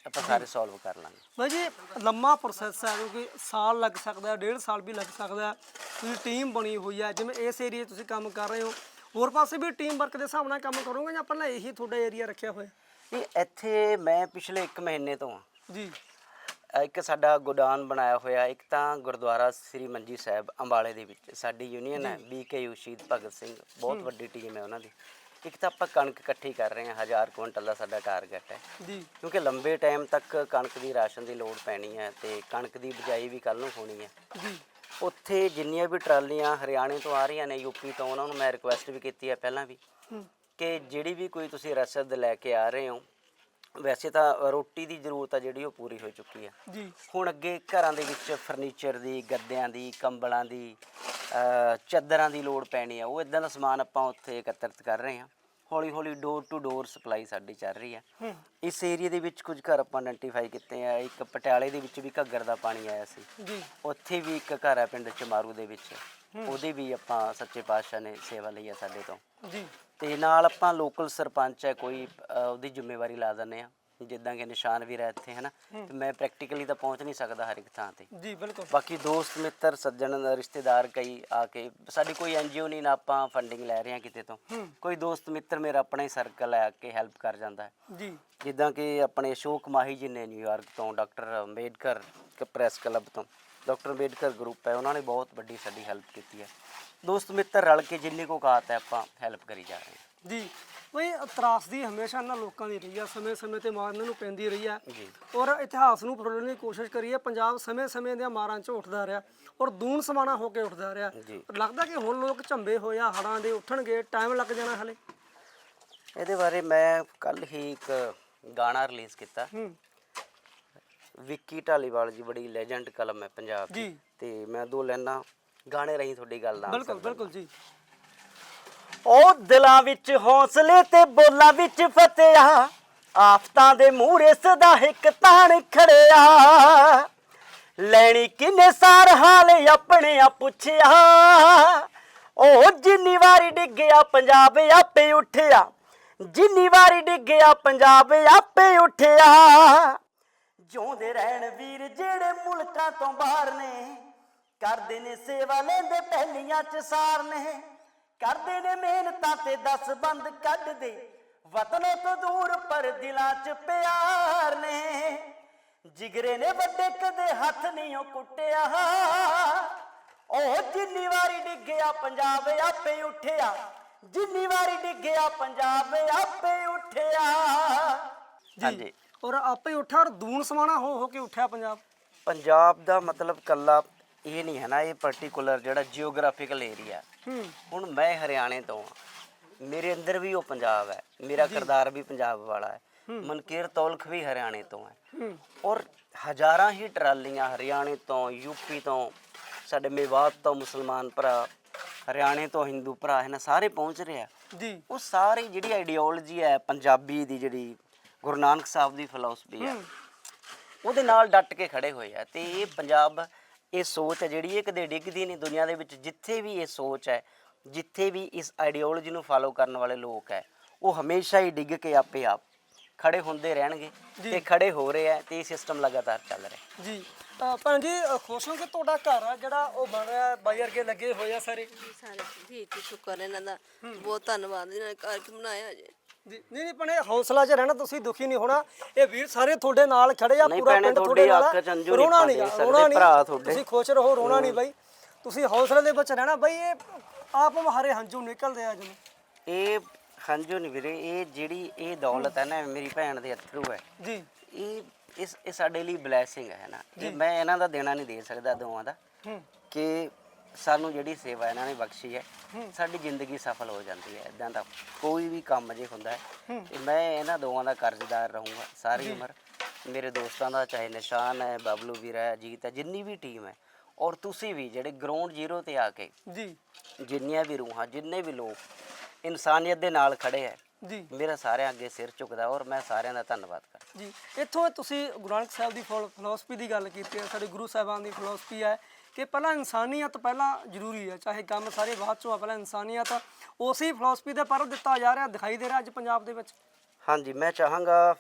ਆਪਾਂ ਸਾਰੇ ਸੋਲਵ ਕਰ ਲਾਂਗੇ। ਬਾਈ ਜੀ ਲੰਮਾ ਪ੍ਰੋਸੈਸ ਹੈ ਕਿਉਂਕਿ ਸਾਲ ਲੱਗ ਸਕਦਾ ਹੈ ਡੇਢ ਸਾਲ ਵੀ ਲੱਗ ਸਕਦਾ ਹੈ। ਤੁਸੀਂ ਟੀਮ ਬਣੀ ਹੋਈ ਹੈ ਜਿਵੇਂ ਇਸ ਏਰੀਆ ਤੁਸੀਂ ਕੰਮ ਕਰ ਰਹੇ ਹੋ। ਹੋਰ ਪਾਸੇ ਵੀ ਟੀਮ ਵਰਕ ਦੇ ਹਿਸਾਬ ਨਾਲ ਕੰਮ ਕਰੋਗੇ ਜਾਂ ਪਹਿਲਾਂ ਇਹੀ ਤੁਹਾਡਾ ਏਰੀਆ ਰੱਖਿਆ ਹੋਇਆ? ਇਹ ਇੱਥੇ ਮੈਂ ਪਿਛਲੇ 1 ਮਹੀਨੇ ਤੋਂ ਆ ਜੀ। ਇੱਕ ਸਾਡਾ ਗੋਡਾਨ ਬਣਾਇਆ ਹੋਇਆ ਇੱਕ ਤਾਂ ਗੁਰਦੁਆਰਾ ਸ੍ਰੀ ਮੰਜੀ ਸਾਹਿਬ ਅੰਬਾਲੇ ਦੇ ਵਿੱਚ। ਸਾਡੀ ਯੂਨੀਅਨ ਹੈ ਬੀਕੇਯੂ ਸ਼ਹੀਦ ਭਗਤ ਸਿੰਘ ਬਹੁਤ ਵੱਡੀ ਟੀਮ ਹੈ ਉਹਨਾਂ ਦੀ। ਇੱਕ ਤਾਂ ਆਪਾਂ ਕਣਕ ਇਕੱਠੀ ਕਰ ਰਹੇ ਹਾਂ 1000 ਕੁਇੰਟਲ ਦਾ ਸਾਡਾ ਟਾਰਗੇਟ ਹੈ। ਜੀ। ਕਿਉਂਕਿ ਲੰਬੇ ਟਾਈਮ ਤੱਕ ਕਣਕ ਦੀ ਰਾਸ਼ਨ ਦੀ ਲੋੜ ਪੈਣੀ ਹੈ ਤੇ ਕਣਕ ਦੀ ਬਿਜਾਈ ਵੀ ਕੱਲ ਨੂੰ ਹੋਣੀ ਹੈ। ਜੀ। ਉੱਥੇ ਜਿੰਨੀਆਂ ਵੀ ਟਰਾਲੀਆਂ ਹਰਿਆਣੇ ਤੋਂ ਆ ਰਹੀਆਂ ਨੇ ਯੂਪੀ ਤੋਂ ਉਹਨਾਂ ਨੂੰ ਮੈਂ ਰਿਕੁਐਸਟ ਵੀ ਕੀਤੀ ਹੈ ਪਹਿਲਾਂ ਵੀ ਕਿ ਜਿਹੜੀ ਵੀ ਕੋਈ ਤੁਸੀਂ ਰਸਦ ਲੈ ਕੇ ਆ ਰਹੇ ਹੋ ਵੈਸੇ ਤਾਂ ਰੋਟੀ ਦੀ ਜ਼ਰੂਰਤ ਆ ਜਿਹੜੀ ਉਹ ਪੂਰੀ ਹੋ ਚੁੱਕੀ ਹੈ ਜੀ। ਹੁਣ ਅੱਗੇ ਘਰਾਂ ਦੇ ਵਿੱਚ ਫਰਨੀਚਰ ਦੀ ਗੱਦਿਆਂ ਦੀ ਕੰਬਲਾਂ ਦੀ ਅ, ਚਾਦਰਾਂ ਦੀ ਲੋੜ ਪੈਣੀ ਆ। ਉਹ ਇਦਾਂ ਦਾ ਸਮਾਨ ਆਪਾਂ ਉੱਥੇ ਇਕੱਤਰਿਤ ਕਰ ਰਹੇ ਹਾਂ। ਹੌਲੀ ਹੌਲੀ ਡੋਰ ਟੂ ਡੋਰ ਸਪਲਾਈ ਸਾਡੀ ਚੱਲ ਰਹੀ ਹੈ। ਇਸ ਏਰੀਆ ਦੇ ਵਿੱਚ ਕੁਝ ਘਰ ਆਪਾਂ ਆਇਡੈਂਟੀਫਾਈ ਕੀਤੇ ਆ। ਇੱਕ ਪਟਿਆਲੇ ਦੇ ਵਿੱਚ ਵੀ ਘੱਗਰ ਦਾ ਪਾਣੀ ਆਇਆ ਸੀ। ਜੀ। ਉੱਥੇ ਵੀ ਇੱਕ ਘਰ ਹੈ ਪਿੰਡ ਚਮਾਰੂ ਦੇ ਵਿੱਚ। ਉਹਦੀ ਵੀ ਆਪਾਂ ਸੱਚੇ ਪਾਤਸ਼ਾਹ ਨੇ ਸੇਵਾ ਲਈ ਆ ਸਾਡੇ ਤੋਂ। ਜੀ। ਤੇ ਨਾਲ ਆਪਾਂ ਲੋਕਲ ਸਰਪੰਚ ਹੈ ਕੋਈ ਉਹਦੀ ਜ਼ਿੰਮੇਵਾਰੀ ਲਾ ਦਿੰਦੇ ਆ। ਜਿੱਦਾਂ ਕਿ ਨਿਸ਼ਾਨ ਵੀ ਰਹਿ ਇੱਥੇ ਹੈ। ਨਾ ਤੇ ਮੈਂ ਪ੍ਰੈਕਟੀਕਲੀ ਤਾਂ ਪਹੁੰਚ ਨਹੀਂ ਸਕਦਾ ਹਰ ਇੱਕ ਥਾਂ ਤੇ। ਜੀ ਬਿਲਕੁਲ। ਬਾਕੀ ਦੋਸਤ ਮਿੱਤਰ ਸੱਜਣ ਰਿਸ਼ਤੇਦਾਰ ਕਈ ਆ ਕੇ ਸਾਡੀ ਕੋਈ ਐਨਜੀਓ ਨਹੀਂ ਨਾ ਆਪਾਂ ਫੰਡਿੰਗ ਲੈ ਰਹੇ ਹਾਂ ਕਿਤੇ ਤੋਂ। ਕੋਈ ਦੋਸਤ ਮਿੱਤਰ ਮੇਰਾ ਆਪਣਾ ਹੀ ਸਰਕਲ ਆ ਕੇ ਹੈਲਪ ਕਰ ਜਾਂਦਾ ਹੈ। ਜੀ। ਜਿੱਦਾਂ ਕਿ ਆਪਣੇ ਅਸ਼ੋਕ ਮਾਹੀ ਜੀ ਨੇ ਨਿਊਯਾਰਕ ਤੋਂ ਡਾਕਟਰ ਅੰਬੇਡਕਰ ਪ੍ਰੈਸ ਕਲੱਬ ਤੋਂ ਡਾਕਟਰ ਅੰਬੇਡਕਰ ਗਰੁੱਪ ਹੈ ਉਹਨਾਂ ਨੇ ਬਹੁਤ ਵੱਡੀ ਸਾਡੀ ਹੈਲਪ ਕੀਤੀ ਹੈ। ਦੋਸਤ ਮਿੱਤਰ ਰਲ ਕੇ ਜਿੰਨੀ ਕੋ ਕਾਤ ਹੈ ਆਪਾਂ ਹੈਲਪ ਕਰੀ ਜਾ ਰਹੇ ਹਾਂ। ਜੀ। ਬਈ ਤਰਾਸਦੀ ਹਮੇਸ਼ਾ ਇਹਨਾਂ ਲੋਕਾਂ ਦੀ ਰਹੀ ਆ ਸਮੇਂ ਸਮੇਂ ਤੇ ਮਾਰ ਇਹਨਾਂ ਨੂੰ ਪੈਂਦੀ ਰਹੀ ਆ। ਜੀ। ਔਰ ਇਤਿਹਾਸ ਨੂੰ ਫਰੋਲਣ ਦੀ ਕੋਸ਼ਿਸ਼ ਕਰੀਏ ਪੰਜਾਬ ਸਮੇਂ-ਸਮੇਂ ਦੀਆਂ ਮਾਰਾਂ 'ਚ ਉੱਠਦਾ ਰਿਹਾ ਔਰ ਦੂਨ ਸਮਾਣਾ ਹੋ ਕੇ ਉੱਠਦਾ ਰਿਹਾ। ਜੀ। ਲੱਗਦਾ ਕਿ ਹੁਣ ਲੋਕ ਝੰਬੇ ਹੋਏ ਆ ਹੜਾਂ ਦੇ ਉੱਠਣਗੇ ਟਾਈਮ ਲੱਗ ਜਾਣਾ ਹਲੇ। ਇਹਦੇ ਬਾਰੇ ਮੈਂ ਕੱਲ ਹੀ ਇੱਕ ਗਾਣਾ ਰਿਲੀਜ਼ ਕੀਤਾ। ਹੂੰ। ਵਿੱਕੀ ਢਾਲੀਵਾਲ ਜੀ ਬੜੀ ਲੈਜੈਂਡ ਕਲਮ ਹੈ ਪੰਜਾਬ ਦੀ। ਜੀ। ਤੇ ਮੈਂ ਦੋ ਲੈਣਾ ਗਾਣੇ ਰਹੀ ਤੁਹਾਡੀ ਗੱਲ ਨਾਲ ਬਿਲਕੁਲ ਬਿਲਕੁਲ ਜੀ। ਉਹ ਦਿਲਾਂ ਵਿੱਚ ਹੌਸਲੇ ਤੇ ਬੋਲਾਂ ਵਿੱਚ ਫਤਿਆ ਆਫਤਾਂ ਦੇ ਮੂਹਰੇ ਸਦਾ ਇੱਕ ਤਾਣ ਖੜਿਆ। ਲੈਣੀ ਕਿਨੇ ਸਾਰ ਹਾਲ ਆਪਣੇ ਆ ਪੁੱਛਿਆ। ਉਹ ਜਿੰਨੀ ਵਾਰੀ ਡਿੱਗਿਆ ਪੰਜਾਬ ਆਪੇ ਉੱਠਿਆ। ਜਿੰਨੀ ਵਾਰੀ ਡਿੱਗਿਆ ਪੰਜਾਬ ਆਪੇ ਉੱਠਿਆ। ਜਿਉਂਦੇ ਰਹਿਣ ਵੀਰ ਜਿਹੜੇ ਮੁਲਕਾਂ ਤੋਂ ਬਾਹਰ ਨੇ, ਕਰਦੇ ਨੇ ਸੇਵਾ, ਲੈਂਦੇ ਪਹਿਲੀਆਂ ਚ ਸਾਰ ਨੇ। ਕਰਦੇ ਨੇ ਮਿਹਨਤਾਂ ਤੇ ਦਸ ਬੰਦ ਕੱਢਦੇ ਵਤਨੋਂ ਤੋਂ ਦੂਰ ਪਰ ਦਿਲਾਂ ਚ ਪਿਆਰ ਨੇ। ਜਿਗਰੇ ਨੇ ਵੱਡੇ ਕਦੇ ਹੱਥ ਨਹੀਂ ਉਹ ਕੁੱਟਿਆ। ਉਹ ਜਿੰਨੀ ਵਾਰੀ ਡਿੱਗਿਆ ਪੰਜਾਬ ਆਪੇ ਉੱਠਿਆ। ਜਿੰਨੀ ਵਾਰੀ ਡਿੱਗਿਆ ਪੰਜਾਬ ਆਪੇ ਉੱਠਿਆ। ਹਾਂਜੀ। ਔਰ ਆਪੇ ਉੱਠਿਆ ਔਰ ਦੂਣ ਸਮਾਣਾ ਹੋ ਹੋ ਕੇ ਉੱਠਿਆ ਪੰਜਾਬ। ਪੰਜਾਬ ਦਾ ਮਤਲਬ ਕੱਲਾ ਇਹ ਨਹੀਂ ਹੈ ਨਾ ਇਹ ਪਾਰਟਿਕੂਲਰ ਜਿਹੜਾ ਜੀਓਗ੍ਰਾਫਿਕਲ ਏਰੀਆ ਹੁਣ ਮੈਂ ਹਰਿਆਣੇ ਤੋਂ ਹਾਂ। ਮੇਰੇ ਅੰਦਰ ਵੀ ਉਹ ਪੰਜਾਬ ਹੈ। ਮੇਰਾ ਕਿਰਦਾਰ ਵੀ ਪੰਜਾਬ ਵਾਲਾ ਹੈ। ਮਨਕੀਰ ਤੌਲਖ ਵੀ ਹਰਿਆਣੇ ਤੋਂ ਹੈ। ਹੂੰ। ਔਰ ਹਜ਼ਾਰਾਂ ਹੀ ਟਰਾਲੀਆਂ ਹਰਿਆਣੇ ਤੋਂ ਯੂਪੀ ਤੋਂ ਸਾਡੇ ਮੇਵਾਤ ਤੋਂ ਮੁਸਲਮਾਨ ਭਰਾ ਹਰਿਆਣੇ ਤੋਂ ਹਿੰਦੂ ਭਰਾ ਹਨ ਸਾਰੇ ਪਹੁੰਚ ਰਹੇ ਆ ਜੀ। ਉਹ ਸਾਰੀ ਜਿਹੜੀ ਆਈਡੀਓਲੋਜੀ ਹੈ ਪੰਜਾਬੀ ਦੀ ਜਿਹੜੀ ਗੁਰੂ ਨਾਨਕ ਸਾਹਿਬ ਦੀ ਫਿਲਾਸਫੀ ਹੈ। ਉਹਦੇ ਨਾਲ ਡਟ ਕੇ ਖੜੇ ਹੋਏ ਆ। ਤੇ ਇਹ ਪੰਜਾਬ ਇਹ ਸੋਚ ਹੈ ਜਿਹੜੀ ਇਹ ਕਦੇ ਡਿੱਗਦੀ ਨਹੀਂ ਦੁਨੀਆ ਦੇ ਵਿੱਚ ਜਿੱਥੇ ਵੀ ਇਹ ਸੋਚ ਹੈ ਜਿੱਥੇ ਵੀ ਇਸ ਆਈਡੀਓਲੋਜੀ ਨੂੰ ਫਾਲੋ ਕਰਨ ਵਾਲੇ ਲੋਕ ਹੈ ਉਹ ਹਮੇਸ਼ਾ ਹੀ ਡਿੱਗ ਕੇ ਆਪੇ ਆਪ ਖੜੇ ਹੁੰਦੇ ਰਹਿਣਗੇ ਤੇ ਖੜੇ ਹੋ ਰਹੇ ਆ ਤੇ ਇਹ ਸਿਸਟਮ ਲਗਾਤਾਰ ਚੱਲ ਰਿਹਾ ਜੀ। ਭੈਣ ਜੀ ਖੁਸ਼ ਹੋ ਕਿ ਤੁਹਾਡਾ ਘਰ ਆ ਜਿਹੜਾ ਉਹ ਬਣ ਰਿਹਾ ਬਾਈ ਵਰਗੇ ਲੱਗੇ ਹੋਏ ਆ ਸਾਰੇ? ਸਾਰੇ। ਜੀ ਜੀ ਸ਼ੁਕਰ ਇਹਨਾਂ ਦਾ। ਬਹੁਤ ਧੰਨਵਾਦ ਇਹਨਾਂ ਨੇ ਕਰਕੇ ਬਣਾਇਆ ਜੇ। ਜੀ। ਨਹੀਂ ਨਹੀਂ ਭੈਣੇ ਹੌਸਲਾ 'ਚ ਰਹਿਣਾ ਤੁਸੀਂ ਦੁਖੀ ਨਹੀਂ ਹੋਣਾ। ਇਹ ਵੀਰ ਸਾਰੇ ਤੁਹਾਡੇ ਨਾਲ ਖੜੇ ਆ ਨਹੀਂ ਪੂਰਾ ਭੈਣੇ, ਪਿੰਡ ਤੁਹਾਡੀ ਤੁਹਾਡੇ ਨਾਲ ਆ। ਅੱਖ 'ਚ ਅੰਜੂ ਨਹੀਂ ਰੋਣਾ ਨਹੀਂ ਰੋਣਾ ਨਹੀਂ। ਭਰਾ ਤੁਹਾਡੇ। ਤੁਸੀਂ ਖੁਸ਼ ਰਹੋ ਰੋਣਾ ਨਹੀਂ ਬਾਈ। ਤੁਸੀਂ ਹੌਸਲੇ ਦੇ ਵਿੱਚ ਰਹਿਣਾ। ਬਾਈ ਇਹ ਆਪ ਮਹਾਰੇ ਹੰਝੂ ਨਿਕਲਦੇ ਆ ਜਦੋਂ ਇਹ ਹੰਝੂ ਨਹੀਂ ਵੀਰੇ ਇਹ ਜਿਹੜੀ ਇਹ ਦੌਲਤ ਹੈ ਨਾ ਮੇਰੀ ਭੈਣ ਦੇ ਅਥਰੂ ਹੈ। ਜੀ। ਇਹ ਇਸ ਇਹ ਸਾਡੇ ਲਈ ਬਲੇਸਿੰਗ ਹੈ ਨਾ। ਇਹ ਮੈਂ ਇਹਨਾਂ ਦਾ ਦੇਣਾ ਨਹੀਂ ਦੇ ਸਕਦਾ ਦੋਵਾਂ ਦਾ। ਹੂੰ। ਕਿ ਸਾਨੂੰ ਜਿਹੜੀ ਸੇਵਾ ਇਹਨਾਂ ਨੇ ਬਖਸ਼ੀ ਹੈ ਸਾਡੀ ਜ਼ਿੰਦਗੀ ਸਫਲ ਹੋ ਜਾਂਦੀ ਹੈ। ਇਦਾਂ ਦਾ ਕੋਈ ਵੀ ਕੰਮ ਜੇ ਹੁੰਦਾ ਹੈ ਤੇ ਮੈਂ ਇਹਨਾਂ ਦੋਵਾਂ ਦਾ ਕਰਜ਼ਦਾਰ ਰਹੂੰਗਾ ਸਾਰੀ ਉਮਰ। ਮੇਰੇ ਦੋਸਤਾਂ ਦਾ ਚਾਹੇ ਨਿਸ਼ਾਨ ਹੈ ਬਬਲੂ ਵੀਰ ਹੈ ਅਜੀਤ ਹੈ ਜਿੰਨੀ ਵੀ ਟੀਮ ਹੈ ਔਰ ਤੁਸੀਂ ਵੀ ਜਿਹੜੇ ਗਰਾਊਂਡ ਜ਼ੀਰੋ ਤੇ ਆ ਕੇ ਜੀ। ਜਿੰਨੀਆਂ ਵੀ ਰੂਹਾਂ ਜਿੰਨੇ ਵੀ ਲੋਕ ਇਨਸਾਨੀਅਤ ਦੇ ਨਾਲ ਖੜੇ ਹੈ ਜੀ। ਮੇਰਾ ਸਾਰਿਆਂ ਅੱਗੇ ਸਿਰ ਝੁਕਦਾ ਔਰ ਮੈਂ ਸਾਰਿਆਂ ਦਾ ਧੰਨਵਾਦ ਕਰਦਾ। ਜੀ। ਇੱਥੋਂ ਤੁਸੀਂ ਗੁਰੂ ਨਾਨਕ ਸਾਹਿਬ ਦੀ ਫਿਲਾਸਫੀ ਦੀ ਗੱਲ ਕੀਤੀ ਹੈ ਸਾਡੇ ਗੁਰੂ ਸਾਹਿਬਾਨ ਦੀ ਫਿਲਾਸਫੀ ਹੈ ਕਿ ਪਹਿਲਾਂ ਇਨਸਾਨੀਅਤ ਪਹਿਲਾਂ ਜ਼ਰੂਰੀ ਹੈ ਚਾਹੇ ਕੰਮ ਸਾਰੇ ਬਾਅਦ ਚੋਂ ਆ ਪਹਿਲਾਂ ਇਨਸਾਨੀਅਤ ਉਸੇ ਫਿਲਾਸਫੀ ਦੇ ਪਰ ਦਿੱਤਾ ਜਾ ਰਿਹਾ ਦਿਖਾਈ ਦੇ ਰਿਹਾ ਅੱਜ ਪੰਜਾਬ ਦੇ ਵਿੱਚ। ਹਾਂਜੀ ਮੈਂ ਚਾਹਾਂਗਾ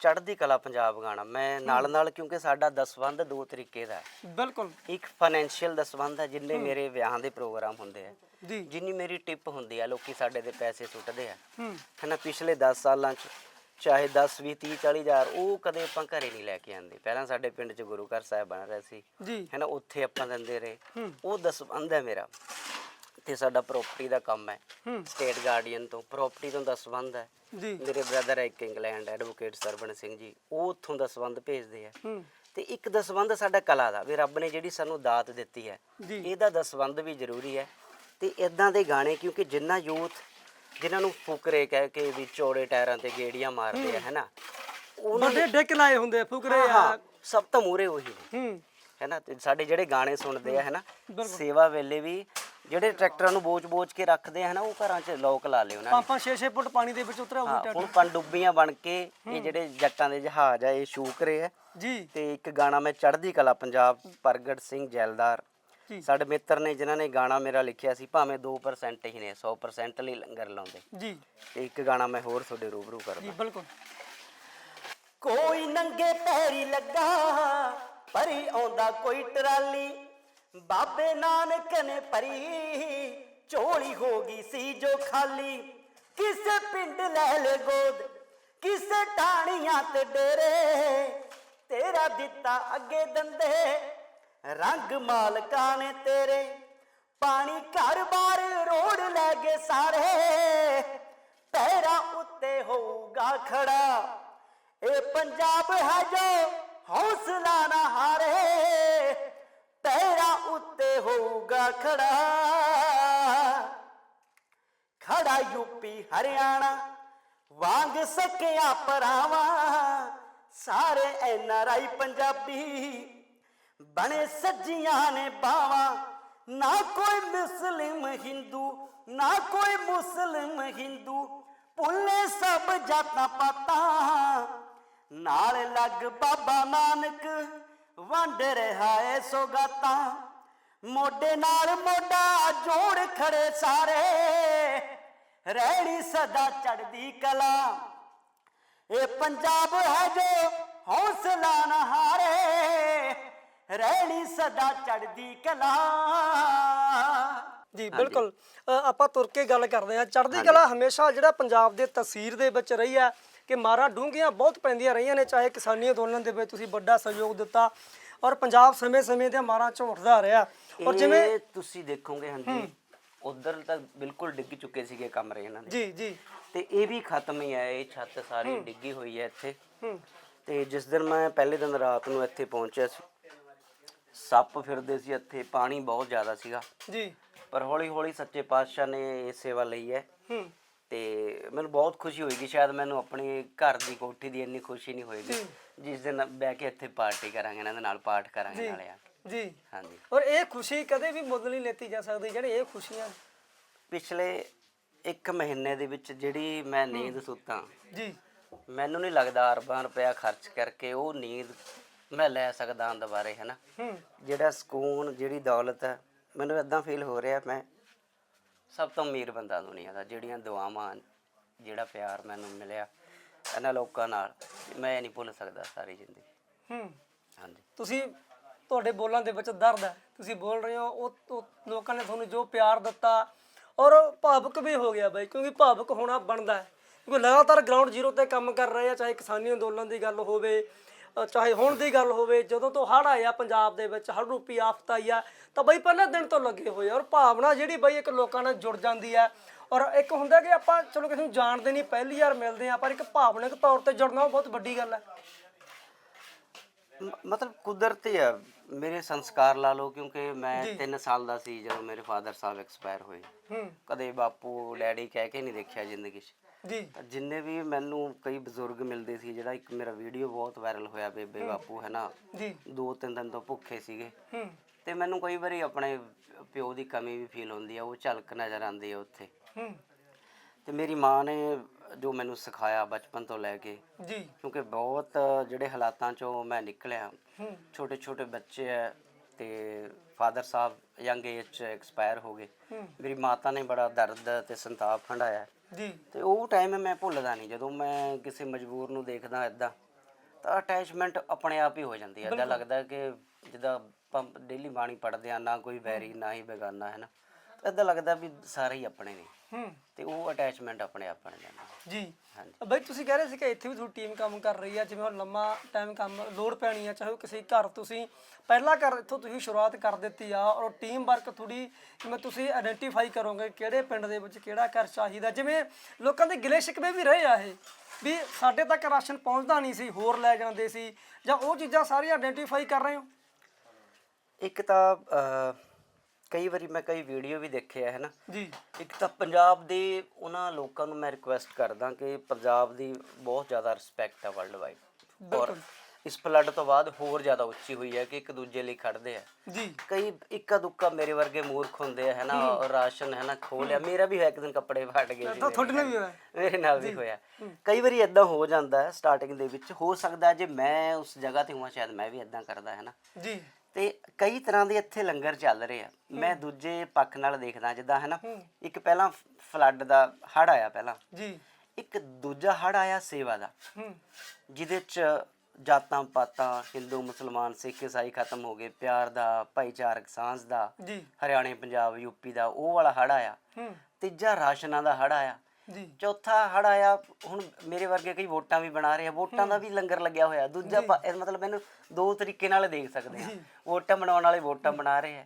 ਚੜ੍ਹਦੀ ਕਲਾ ਪੰਜਾਬ ਗਾਣਾ। ਮੈਂ ਨਾਲ ਨਾਲ ਕਿਉਂਕਿ ਸਾਡਾ ਦਸਵੰਧ ਦੋ ਤਰੀਕੇ ਦਾ ਹੈ। ਬਿਲਕੁਲ। ਇੱਕ ਫਾਈਨੈਂਸ਼ੀਅਲ ਦਸਵੰਧ ਹੈ ਜਿੰਨੇ ਮੇਰੇ ਵਿਆਹਾਂ ਦੇ ਪ੍ਰੋਗਰਾਮ ਹੁੰਦੇ ਆ। ਜੀ। ਜਿੰਨੀ ਮੇਰੀ ਟਿਪ ਹੁੰਦੀ ਆ ਲੋਕੀ ਸਾਡੇ ਦੇ ਪੈਸੇ ਸੁੱਟਦੇ ਆ। ਹਨਾ ਪਿਛਲੇ 10 ਸਾਲਾਂ ਚ ਚਾਹੇ 10 20 30 40 ਹਜ਼ਾਰ ਉਹ ਕਦੇ ਆਪਾਂ ਘਰੇ ਨਹੀਂ ਲੈ ਕੇ ਆਂਦੇ ਪਹਿਲਾਂ ਸਾਡੇ ਪਿੰਡ ਚ ਗੁਰੂ ਘਰ ਸਾਹਿਬ ਬਣ ਰਿਹਾ ਸੀ। ਜੀ। ਹੈ ਨਾ ਉੱਥੇ ਆਪਾਂ ਦਿੰਦੇ ਰਹੇ। ਉਹ ਦਸਵੰਧ ਹੈ ਮੇਰਾ। ਤੇ ਸਾਡਾ ਪ੍ਰਾਪਰਟੀ ਦਾ ਕੰਮ ਹੈ। ਸਟੇਟ ਗਾਰਡੀਅਨ ਤੋਂ। ਪ੍ਰਾਪਰਟੀ ਤੋਂ ਦਸਵੰਧ ਹੈ। ਜੀ। ਮੇਰੇ ਬ੍ਰਦਰ ਹੈ ਇੱਕ ਇੰਗਲੈਂਡ ਐਡਵੋਕੇਟ ਸਰਵਣ ਸਿੰਘ ਜੀ। ਉਹ ਉੱਥੋਂ ਦਸਵੰਧ ਭੇਜਦੇ ਆ ਤੇ ਇੱਕ ਦਸਵੰਧ ਸਾਡਾ ਕਲਾ ਦਾ। ਵੀ ਰੱਬ ਨੇ ਜਿਹੜੀ ਸਾਨੂੰ ਦਾਤ ਦਿੱਤੀ ਹੈ। ਇਹਦਾ ਦਸਵੰਧ ਵੀ ਜ਼ਰੂਰੀ ਹੈ। ਤੇ ਇਦਾਂ ਦੇ ਗਾਣੇ ਕਿਉਂਕਿ ਜਿੰਨਾ ਯੂਥ ਜਿਨ੍ਹਾਂ ਨੂੰ ਫੁਕਰੇ ਕਹਿ ਕੇ ਵੀ ਚੌੜੇ ਟਾਇਰਾਂ ਤੇ ਗੇੜੀਆਂ ਮਾਰਦੇ ਆ ਹੈਨਾ? ਉਹਨਾਂ ਵੱਡੇ ਡਿੱਕ ਲਾਏ ਹੁੰਦੇ ਆ, ਫੁਕਰੇ ਆ ਹਾਂ, ਸਭ ਤੋਂ ਮੂਰੇ ਉਹੀ ਨੇ। ਹੂੰ। ਹੈਨਾ? ਤੇ ਸਾਡੇ ਜਿਹੜੇ ਗਾਣੇ ਸੁਣਦੇ ਆ ਹੈਨਾ? ਸੇਵਾ ਵੇਲੇ ਵੀ ਜਿਹੜੇ ਟਰੈਕਟਰਾਂ ਨੂੰ ਬੋਚ-ਬੋਚ ਕੇ ਰੱਖਦੇ ਆ ਹੈਨਾ? ਉਹ ਘਰਾਂ 'ਚ ਲੋਕ ਲਾ ਲਏ ਉਹਨਾਂ ਨੇ। ਪੰਜ 6-6 ਫੁੱਟ ਪਾਣੀ ਦੇ ਵਿੱਚ ਉਤਰਿਆ ਹਾਂ ਹੁਣ ਪਣਡੁੱਬੀਆਂ ਬਣ ਕੇ ਇਹ ਜਿਹੜੇ ਜੱਟਾਂ ਦੇ ਜਹਾਜ਼ ਆ ਇਹ ਸ਼ੂਕ ਰਹੇ ਆ। ਜੀ। ਤੇ ਇੱਕ ਗਾਣਾ ਮੈਂ ਚੜ੍ਹਦੀ ਕਲਾ ਪੰਜਾਬ ਪ੍ਰਗਟ ਸਿੰਘ ਜੈਲਦਾਰ। ਜੀ। ਸਾਡੇ ਮਿੱਤਰ ਨੇ ਜਿਨ੍ਹਾਂ ਨੇ ਗਾਣਾ ਮੇਰਾ ਲਿਖਿਆ ਸੀ ਭਾਵੇਂ 2% ਹੀ ਨੇ 100% ਲਈ ਲੰਗਰ ਲਾਉਂਦੇ। ਜੀ। ਤੇ ਇੱਕ ਗਾਣਾ ਮੈਂ ਹੋਰ ਤੁਹਾਡੇ ਰੂਬਰੂ ਜੀ ਕਰਦਾ ਬਿਲਕੁਲ। ਕੋਈ ਨੰਗੇ ਪੈਰੀ ਲੱਗਾ ਪਰੀ ਆਉਂਦਾ ਕੋਈ ਟਰਾਲੀ। ਬਾਬੇ ਨਾਨਕ ਨੇ ਪਰੀ ਝੋਲੀ ਹੋ ਗਈ ਸੀ ਜੋ ਖਾਲੀ। ਕਿਸੇ ਪਿੰਡ ਲੈ ਲੈ ਗੋਦ ਕਿਸੇ ਟਾਣੀਆਂ ਤੇ ਡੇਰੇ। ਤੇਰਾ ਦਿੱਤਾ ਅੱਗੇ ਦੰਦੇ ਰੰਗ ਮਾਲਕਾਂ ਨੇ ਤੇਰੇ, ਪਾਣੀ ਘਰ ਬਾਰ ਰੋੜ ਲੈ ਗਏ ਸਾਰੇ। ਪੈਰਾ ਉੱਤੇ ਹੋਊਗਾ ਖੜਾ ਇਹ ਪੰਜਾਬ ਹੈ ਜੋ ਹੌਸਲਾ ਨਾ ਹਾਰੇ। ਪੈਰਾ ਉੱਤੇ ਹੋਊਗਾ ਖੜਾ ਖੜਾ ਯੂਪੀ, ਹਰਿਆਣਾ, ਵਾਂਗ ਸਕਿਆ ਪਰਾਵਾਂ। ਸਾਰੇ ਐਨ ਆਰ ਆਈ ਪੰਜਾਬੀ ਬਣੇ ਸੱਜੀਆਂ ਨੇ ਬਾਵਾਂ, ਨਾ ਕੋਈ ਮੁਸਲਿਮ ਹਿੰਦੂ, ਨਾ ਕੋਈ ਮੁਸਲਿਮ ਹਿੰਦੂ, ਭੁੱਲੇ ਸਭ ਜਾਤਾਂ ਪਾਤਾਂ, ਨਾਲ ਲੱਗ ਬਾਬਾ ਨਾਨਕ, ਵੰਡ ਰਿਹਾ ਏ ਸੋਗਾਤਾਂ, ਮੋਢੇ ਨਾਲ ਮੋਢਾ ਜੋੜ ਖੜੇ ਸਾਰੇ, ਰਹਿਣੀ ਸਦਾ ਚੜਦੀ ਕਲਾ। ਇਹ ਪੰਜਾਬ ਹੈ ਜੋ ਹੌਸਲਾ ਨਾ ਹਾਰੇ। ਰਹਿਣੀ ਸਦਾ ਚੜਦੀ ਕਲਾ। ਜੀ ਬਿਲਕੁਲ। ਅ, ਆਪਾਂ ਤੁਰ ਕੇ ਗੱਲ ਕਰਦੇ ਹਾਂ। ਚੜ੍ਹਦੀ ਕਲਾ ਹਮੇਸ਼ਾ ਜਿਹੜਾ ਪੰਜਾਬ ਦੇ ਤਸਵੀਰ ਦੇ ਵਿੱਚ ਰਹੀ ਹੈ ਕਿ ਮਾਰਾਂ ਡੂੰਘੀਆਂ ਬਹੁਤ ਪੈਂਦੀਆਂ ਰਹੀਆਂ ਨੇ ਚਾਹੇ ਕਿਸਾਨੀ ਅੰਦੋਲਨ ਦੇ ਵਿੱਚ ਤੁਸੀਂ ਵੱਡਾ ਸਹਿਯੋਗ ਦਿੱਤਾ ਔਰ ਪੰਜਾਬ ਸਮੇਂ-ਸਮੇਂ ਤੇ ਮਾਰਾਂ ਝੋਟਦਾ ਰਿਹਾ। ਔਰ ਜਿਵੇਂ ਇਹ ਤੁਸੀਂ ਦੇਖੋਗੇ ਹਾਂਜੀ। ਉਧਰ ਤਾਂ ਬਿਲਕੁਲ ਡਿੱਗ ਚੁੱਕੇ ਸੀਗੇ ਕਮਰੇ ਇਹਨਾਂ ਦੇ। ਜੀ ਜੀ। ਤੇ ਇਹ ਵੀ ਖਤਮ ਹੀ ਹੈ ਇਹ ਛੱਤ ਸਾਰੀ ਡਿੱਗੀ ਹੋਈ ਹੈ ਇੱਥੇ। ਹੂੰ। ਤੇ ਜਿਸ ਦਿਨ ਮੈਂ ਪਹਿਲੇ ਦਿਨ ਰਾਤ ਨੂੰ ਇੱਥੇ ਪਹੁੰਚਿਆ ਸੀ ਸੱਪ ਫਿਰਦੇ ਸੀ ਇੱਥੇ ਪਾਣੀ ਬਹੁਤ ਜ਼ਿਆਦਾ ਸੀਗਾ। ਜੀ। ਪਰ ਹੌਲੀ ਹੌਲੀ ਸੱਚੇ ਪਾਤਸ਼ਾਹ ਨੇ ਇਹ ਸੇਵਾ ਲਈ ਹੈ। ਹੂੰ। ਤੇ ਮੈਨੂੰ ਬਹੁਤ ਖੁਸ਼ੀ ਹੋਏਗੀ ਸ਼ਾਇਦ ਮੈਨੂੰ ਆਪਣੇ ਘਰ ਦੀ ਕੋਠੀ ਦੀ ਇੰਨੀ ਖੁਸ਼ੀ ਨਹੀਂ ਹੋਏਗੀ। ਜਿਸ ਦਿਨ ਬਹਿ ਕੇ ਇੱਥੇ ਪਾਰਟੀ ਕਰਾਂਗੇ ਇਹਨਾਂ ਦੇ ਨਾਲ ਪਾਠ ਕਰਾਂਗੇ ਨਾਲੇ ਆ। ਜੀ। ਹਾਂਜੀ। ਔਰ ਇਹ ਖੁਸ਼ੀ ਕਦੇ ਵੀ ਮੁੱਲ ਨਹੀਂ ਲੈਤੀ ਜਾ ਸਕਦੀ ਜਿਹੜੇ ਇਹ ਖੁਸ਼ੀਆਂ ਪਿਛਲੇ ਇੱਕ ਮਹੀਨੇ ਦੇ ਵਿੱਚ ਜਿਹੜੀ ਮੈਂ ਨੀਂਦ ਸੁੱਤਾ ਜੀ। ਮੈਨੂੰ ਨਹੀਂ ਲੱਗਦਾ ਅਰਬਾਂ ਰੁਪਇਆ ਖਰਚ ਕਰਕੇ ਉਹ ਨੀਂਦ ਮੈਂ ਲੈ ਸਕਦਾ ਹਾਂ ਦੁਬਾਰੇ ਹੈਨਾ? ਹੂੰ। ਜਿਹੜਾ ਸਕੂਨ ਜਿਹੜੀ ਦੌਲਤ ਹੈ ਮੈਨੂੰ ਇਦਾਂ ਫੀਲ ਹੋ ਰਿਹਾ ਮੈਂ ਸਭ ਤੋਂ ਅਮੀਰ ਬੰਦਾ ਦੁਨੀਆ ਦਾ ਜਿਹੜੀਆਂ ਦੁਆਵਾਂ ਜਿਹੜਾ ਪਿਆਰ ਮੈਨੂੰ ਮਿਲਿਆ ਇਹਨਾਂ ਲੋਕਾਂ ਨਾਲ ਮੈਂ ਨਹੀਂ ਭੁੱਲ ਸਕਦਾ ਸਾਰੀ ਜ਼ਿੰਦਗੀ। ਹੂੰ। ਹਾਂਜੀ। ਤੁਸੀਂ ਤੁਹਾਡੇ ਬੋਲਾਂ ਦੇ ਵਿੱਚ ਦਰਦ ਹੈ ਤੁਸੀਂ ਬੋਲ ਰਹੇ ਹੋ ਉਹ ਉਹ ਲੋਕਾਂ ਨੇ ਤੁਹਾਨੂੰ ਜੋ ਪਿਆਰ ਦਿੱਤਾ ਔਰ ਭਾਵੁਕ ਵੀ ਹੋ ਗਿਆ ਬਾਈ ਕਿਉਂਕਿ ਭਾਵੁਕ ਹੋਣਾ ਬਣਦਾ ਹੈ। ਕਿਉਂਕਿ ਲਗਾਤਾਰ ਗਰਾਊਂਡ ਜ਼ੀਰੋ ਤੇ ਕੰਮ ਕਰ ਰਹੇ ਆ ਚਾਹੇ ਕਿਸਾਨੀ ਅੰਦੋਲਨ ਦੀ ਗੱਲ ਹੋਵੇ ਚਾਹੇ ਹੁਣ ਦੀ ਗੱਲ ਹੋਵੇ ਜਦੋਂ ਤੋਂ ਹੜ੍ਹ ਆਇਆ ਪੰਜਾਬ ਦੇ ਵਿੱਚ ਹੜ੍ਹ ਰੂਪੀ ਆਫਤ ਆਈ ਆ ਤਾਂ ਬਈ ਪਹਿਲੇ ਦਿਨ ਤੋਂ ਲੱਗੇ ਹੋਏ ਆ ਔਰ ਭਾਵਨਾ ਜਿਹੜੀ ਬਈ ਇੱਕ ਲੋਕਾਂ ਨਾਲ ਜੁੜ ਜਾਂਦੀ ਆ। ਔਰ ਇੱਕ ਹੁੰਦਾ ਕਿ ਆਪਾਂ ਚਲੋ ਕਿਸੇ ਨੂੰ ਜਾਣਦੇ ਨਹੀਂ ਪਹਿਲੀ ਵਾਰ ਮਿਲਦੇ ਆ ਪਰ ਇੱਕ ਭਾਵਨਿਕ ਤੌਰ ਤੇ ਜੁੜਨਾ ਉਹ ਬਹੁਤ ਵੱਡੀ ਗੱਲ ਹੈ ਮਤਲਬ ਕੁਦਰਤੀ ਹੈ ਮੇਰੇ ਸੰਸਕਾਰ ਲਾ ਲਓ ਕਿਉਂਕਿ ਮੈਂ 3 ਸਾਲ ਦਾ ਸੀ ਜਦੋਂ ਮੇਰੇ ਫਾਦਰ ਸਾਹਿਬ ਐਕਸਪਾਇਰ ਹੋਏ। ਕਦੇ ਬਾਪੂ ਡੈਡੀ ਕਹਿ ਕੇ ਨਹੀਂ ਦੇਖਿਆ ਜ਼ਿੰਦਗੀ 'ਚ। ਜੀ। ਜਿੰਨੇ ਵੀ ਮੈਨੂੰ ਕਈ ਬਜ਼ੁਰਗ ਮਿਲਦੇ ਸੀ ਜਿਹੜਾ ਇੱਕ ਮੇਰਾ ਵੀਡੀਓ ਬਹੁਤ ਵਾਇਰਲ ਹੋਇਆ ਬੇਬੇ ਬਾਪੂ ਹੈ ਨਾ ਜੀ। ਦੋ ਤਿੰਨ ਦਿਨ ਤੋਂ ਭੁੱਖੇ ਸੀਗੇ। ਹੂੰ। ਤੇ ਮੈਨੂੰ ਕਈ ਵਾਰੀ ਆਪਣੇ ਪਿਓ ਦੀ ਕਮੀ ਵੀ ਫੀਲ ਹੁੰਦੀ ਆ ਉਹ ਝਲਕ ਨਜ਼ਰ ਆਉਂਦੀ ਆ ਉੱਥੇ। ਹੂੰ। ਤੇ ਮੇਰੀ ਮਾਂ ਨੇ ਜੋ ਮੈਨੂੰ ਸਿਖਾਇਆ ਬਚਪਨ ਤੋਂ ਲੈ ਕੇ ਜੀ। ਕਿਉਂਕਿ ਬਹੁਤ ਜਿਹੜੇ ਹਾਲਾਤਾਂ ਚੋਂ ਮੈਂ ਨਿਕਲਿਆ। ਹੂੰ। ਛੋਟੇ ਛੋਟੇ ਬੱਚੇ ਐ ਤੇ ਫਾਦਰ ਸਾਹਿਬ ਯੰਗ ਏਜ ਚ ਐਕਸਪਾਇਰ ਹੋ ਗਏ। ਮੇਰੀ ਮਾਤਾ ਨੇ ਬੜਾ ਦਰਦ ਤੇ ਸੰਤਾਪ ਹੰਡਾਇਆ ਜੀ। ਤੇ ਉਹ ਟਾਈਮ ਮੈਂ ਭੁੱਲਦਾ ਨਹੀਂ ਜਦੋਂ ਮੈਂ ਕਿਸੇ ਮਜਬੂਰ ਨੂੰ ਦੇਖਦਾ ਇਦਾਂ ਤਾਂ ਅਟੈਚਮੈਂਟ ਆਪਣੇ ਆਪ ਹੀ ਹੋ ਜਾਂਦੀ ਹੈ। ਇਦਾਂ ਲੱਗਦਾ ਕਿ ਜਿੱਦਾਂ ਆਪਾਂ ਡੇਲੀ ਬਾਣੀ ਪੜ੍ਹਦੇ ਆ ਨਾ ਕੋਈ ਵੈਰੀ ਨਾ ਹੀ ਬੇਗਾਨਾ ਹੈ ਨਾ? ਇਦਾਂ ਲੱਗਦਾ ਵੀ ਸਾਰੇ ਹੀ ਆਪਣੇ ਨੇ। ਹੂੰ। ਤੇ ਉਹ ਅਟੈਚਮੈਂਟ ਆਪਣੇ ਆਪ ਬਣ ਜਾਂਦਾ ਜੀ। ਹਾਂਜੀ। ਬਈ ਤੁਸੀਂ ਕਹਿ ਰਹੇ ਸੀ ਕਿ ਇੱਥੇ ਵੀ ਤੁਹਾਡੀ ਟੀਮ ਕੰਮ ਕਰ ਰਹੀ ਹੈ ਜਿਵੇਂ ਹੁਣ ਲੰਮਾ ਟਾਈਮ ਕੰਮ ਲੋਡ ਪੈਣੀ ਹੈ ਚਾਹੇ ਉਹ ਕਿਸੇ ਘਰ ਤੁਸੀਂ ਪਹਿਲਾਂ ਘਰ ਇੱਥੋਂ ਤੁਸੀਂ ਸ਼ੁਰੂਆਤ ਕਰ ਦਿੱਤੀ ਆ ਔਰ ਟੀਮ ਵਰਕ ਥੋੜੀ ਜਿਵੇਂ ਤੁਸੀਂ ਆਇਡੈਂਟੀਫਾਈ ਕਰੋਗੇ ਕਿਹੜੇ ਪਿੰਡ ਦੇ ਵਿੱਚ ਕਿਹੜਾ ਘਰ ਚਾਹੀਦਾ। ਜਿਵੇਂ ਲੋਕਾਂ ਦੇ ਗਿਲੇ ਸ਼ਿਕਵੇ ਵੀ ਰਹੇ ਆ ਇਹ ਵੀ ਸਾਡੇ ਤੱਕ ਰਾਸ਼ਨ ਪਹੁੰਚਦਾ ਨਹੀਂ ਸੀ ਹੋਰ ਲੈ ਜਾਂਦੇ ਸੀ ਜਾਂ ਉਹ ਚੀਜ਼ਾਂ ਸਾਰੀਆਂ ਆਇਡੈਂਟੀਫਾਈ ਕਰ ਰਹੇ ਹੋ? ਇੱਕ ਤਾਂ ਕਈ ਵਾਰੀ ਮੈਂ ਕਈ ਵੀਡੀਓ ਵੀ ਦੇਖਿਆ ਹੈ ਨਾ। ਜੀ। ਇੱਕ ਤਾਂ ਪੰਜਾਬ ਦੇ ਉਹਨਾਂ ਲੋਕਾਂ ਨੂੰ ਮੈਂ ਰਿਕੁਐਸਟ ਕਰਦਾ ਕਿ ਪੰਜਾਬ ਦੀ ਬਹੁਤ ਜ਼ਿਆਦਾ ਰਿਸਪੈਕਟ ਹੈ ਵਰਲਡ ਵਾਈਡ ਔਰ ਇਸ ਫਲੱਡ ਤੋਂ ਬਾਅਦ ਹੋਰ ਜ਼ਿਆਦਾ ਉੱਚੀ ਹੋਈ ਹੈ ਕਿ ਇੱਕ ਦੂਜੇ ਲਈ ਖੜਦੇ ਆ। ਜੀ। ਕਈ ਇੱਕਾ ਦੁੱਕਾ ਮੇਰੇ ਵਰਗੇ ਮੂਰਖ ਹੁੰਦੇ ਆ ਹੈ ਨਾ ਰਾਸ਼ਨ ਹੈ ਨਾ ਖੋ ਲਿਆ। ਮੇਰਾ ਵੀ ਹੋਇਆ ਇੱਕ ਦਿਨ ਕੱਪੜੇ ਫਟ ਗਏ ਤਾਂ ਤੁਹਾਡੇ ਨਾਲ ਵੀ ਹੋਇਆ। ਮੇਰੇ ਨਾਲ ਵੀ ਹੋਇਆ। ਕਈ ਵਾਰੀ ਇਦਾਂ ਹੋ ਜਾਂਦਾ ਹੈ ਸਟਾਰਟਿੰਗ ਦੇ ਵਿੱਚ। ਹੋ ਸਕਦਾ ਜੇ ਮੈਂ ਉਸ ਜਗ੍ਹਾ ਤੇ ਹਾਂ ਸ਼ਾਇਦ ਮੈਂ ਵੀ ਇਦਾਂ ਕਰਦਾ ਹੈ ਨਾ। ਜੀ। ਤੇ ਕਈ ਤਰ੍ਹਾਂ ਦੇ ਇੱਥੇ ਲੰਗਰ ਚੱਲ ਰਹੇ ਆ। ਮੈਂ ਦੂਜੇ ਪੱਖ ਨਾਲ ਦੇਖਦਾ ਜਿੱਦਾਂ ਹੈ। ਨਾ ਇੱਕ ਪਹਿਲਾਂ ਫਲੱਡ ਦਾ ਹੜ ਆਇਆ ਪਹਿਲਾਂ। ਜੀ। ਇੱਕ ਦੂਜਾ ਹੜ ਆਇਆ ਸੇਵਾ ਦਾ। ਜਿਹਦੇ ਚ ਜਾਤਾਂ ਪਾਤਾਂ ਹਿੰਦੂ ਮੁਸਲਮਾਨ ਸਿੱਖ ਈਸਾਈ ਖਤਮ ਹੋ ਗਏ ਪਿਆਰ ਦਾ ਭਾਈਚਾਰਕ ਸਾਂਝ ਦਾ ਜੀ। ਹਰਿਆਣੇ ਪੰਜਾਬ ਯੂਪੀ ਦਾ ਉਹ ਵਾਲਾ ਹੜ ਆਇਆ। ਤੀਜਾ ਰਾਸ਼ਨਾਂ ਦਾ ਹੜ ਆਇਆ। ਜੀ ਚੌਥਾ ਹੜ ਆਇਆ ਹੁਣ ਮੇਰੇ ਵਰਗੇ ਕਈ ਵੋਟਾਂ ਵੀ ਬਣਾ ਰਹੇ ਆ ਵੋਟਾਂ ਦਾ ਵੀ ਲੰਗਰ ਲੱਗਿਆ ਹੋਇਆ। ਦੂਜਾ ਪਾ- ਇਹ ਮਤਲਬ ਮੈਨੂੰ ਦੋ ਤਰੀਕੇ ਨਾਲ ਦੇਖ ਸਕਦੇ ਆ। ਵੋਟਾਂ ਬਣਾਉਣ ਵਾਲੇ ਵੋਟਾਂ ਬਣਾ ਰਹੇ ਆ।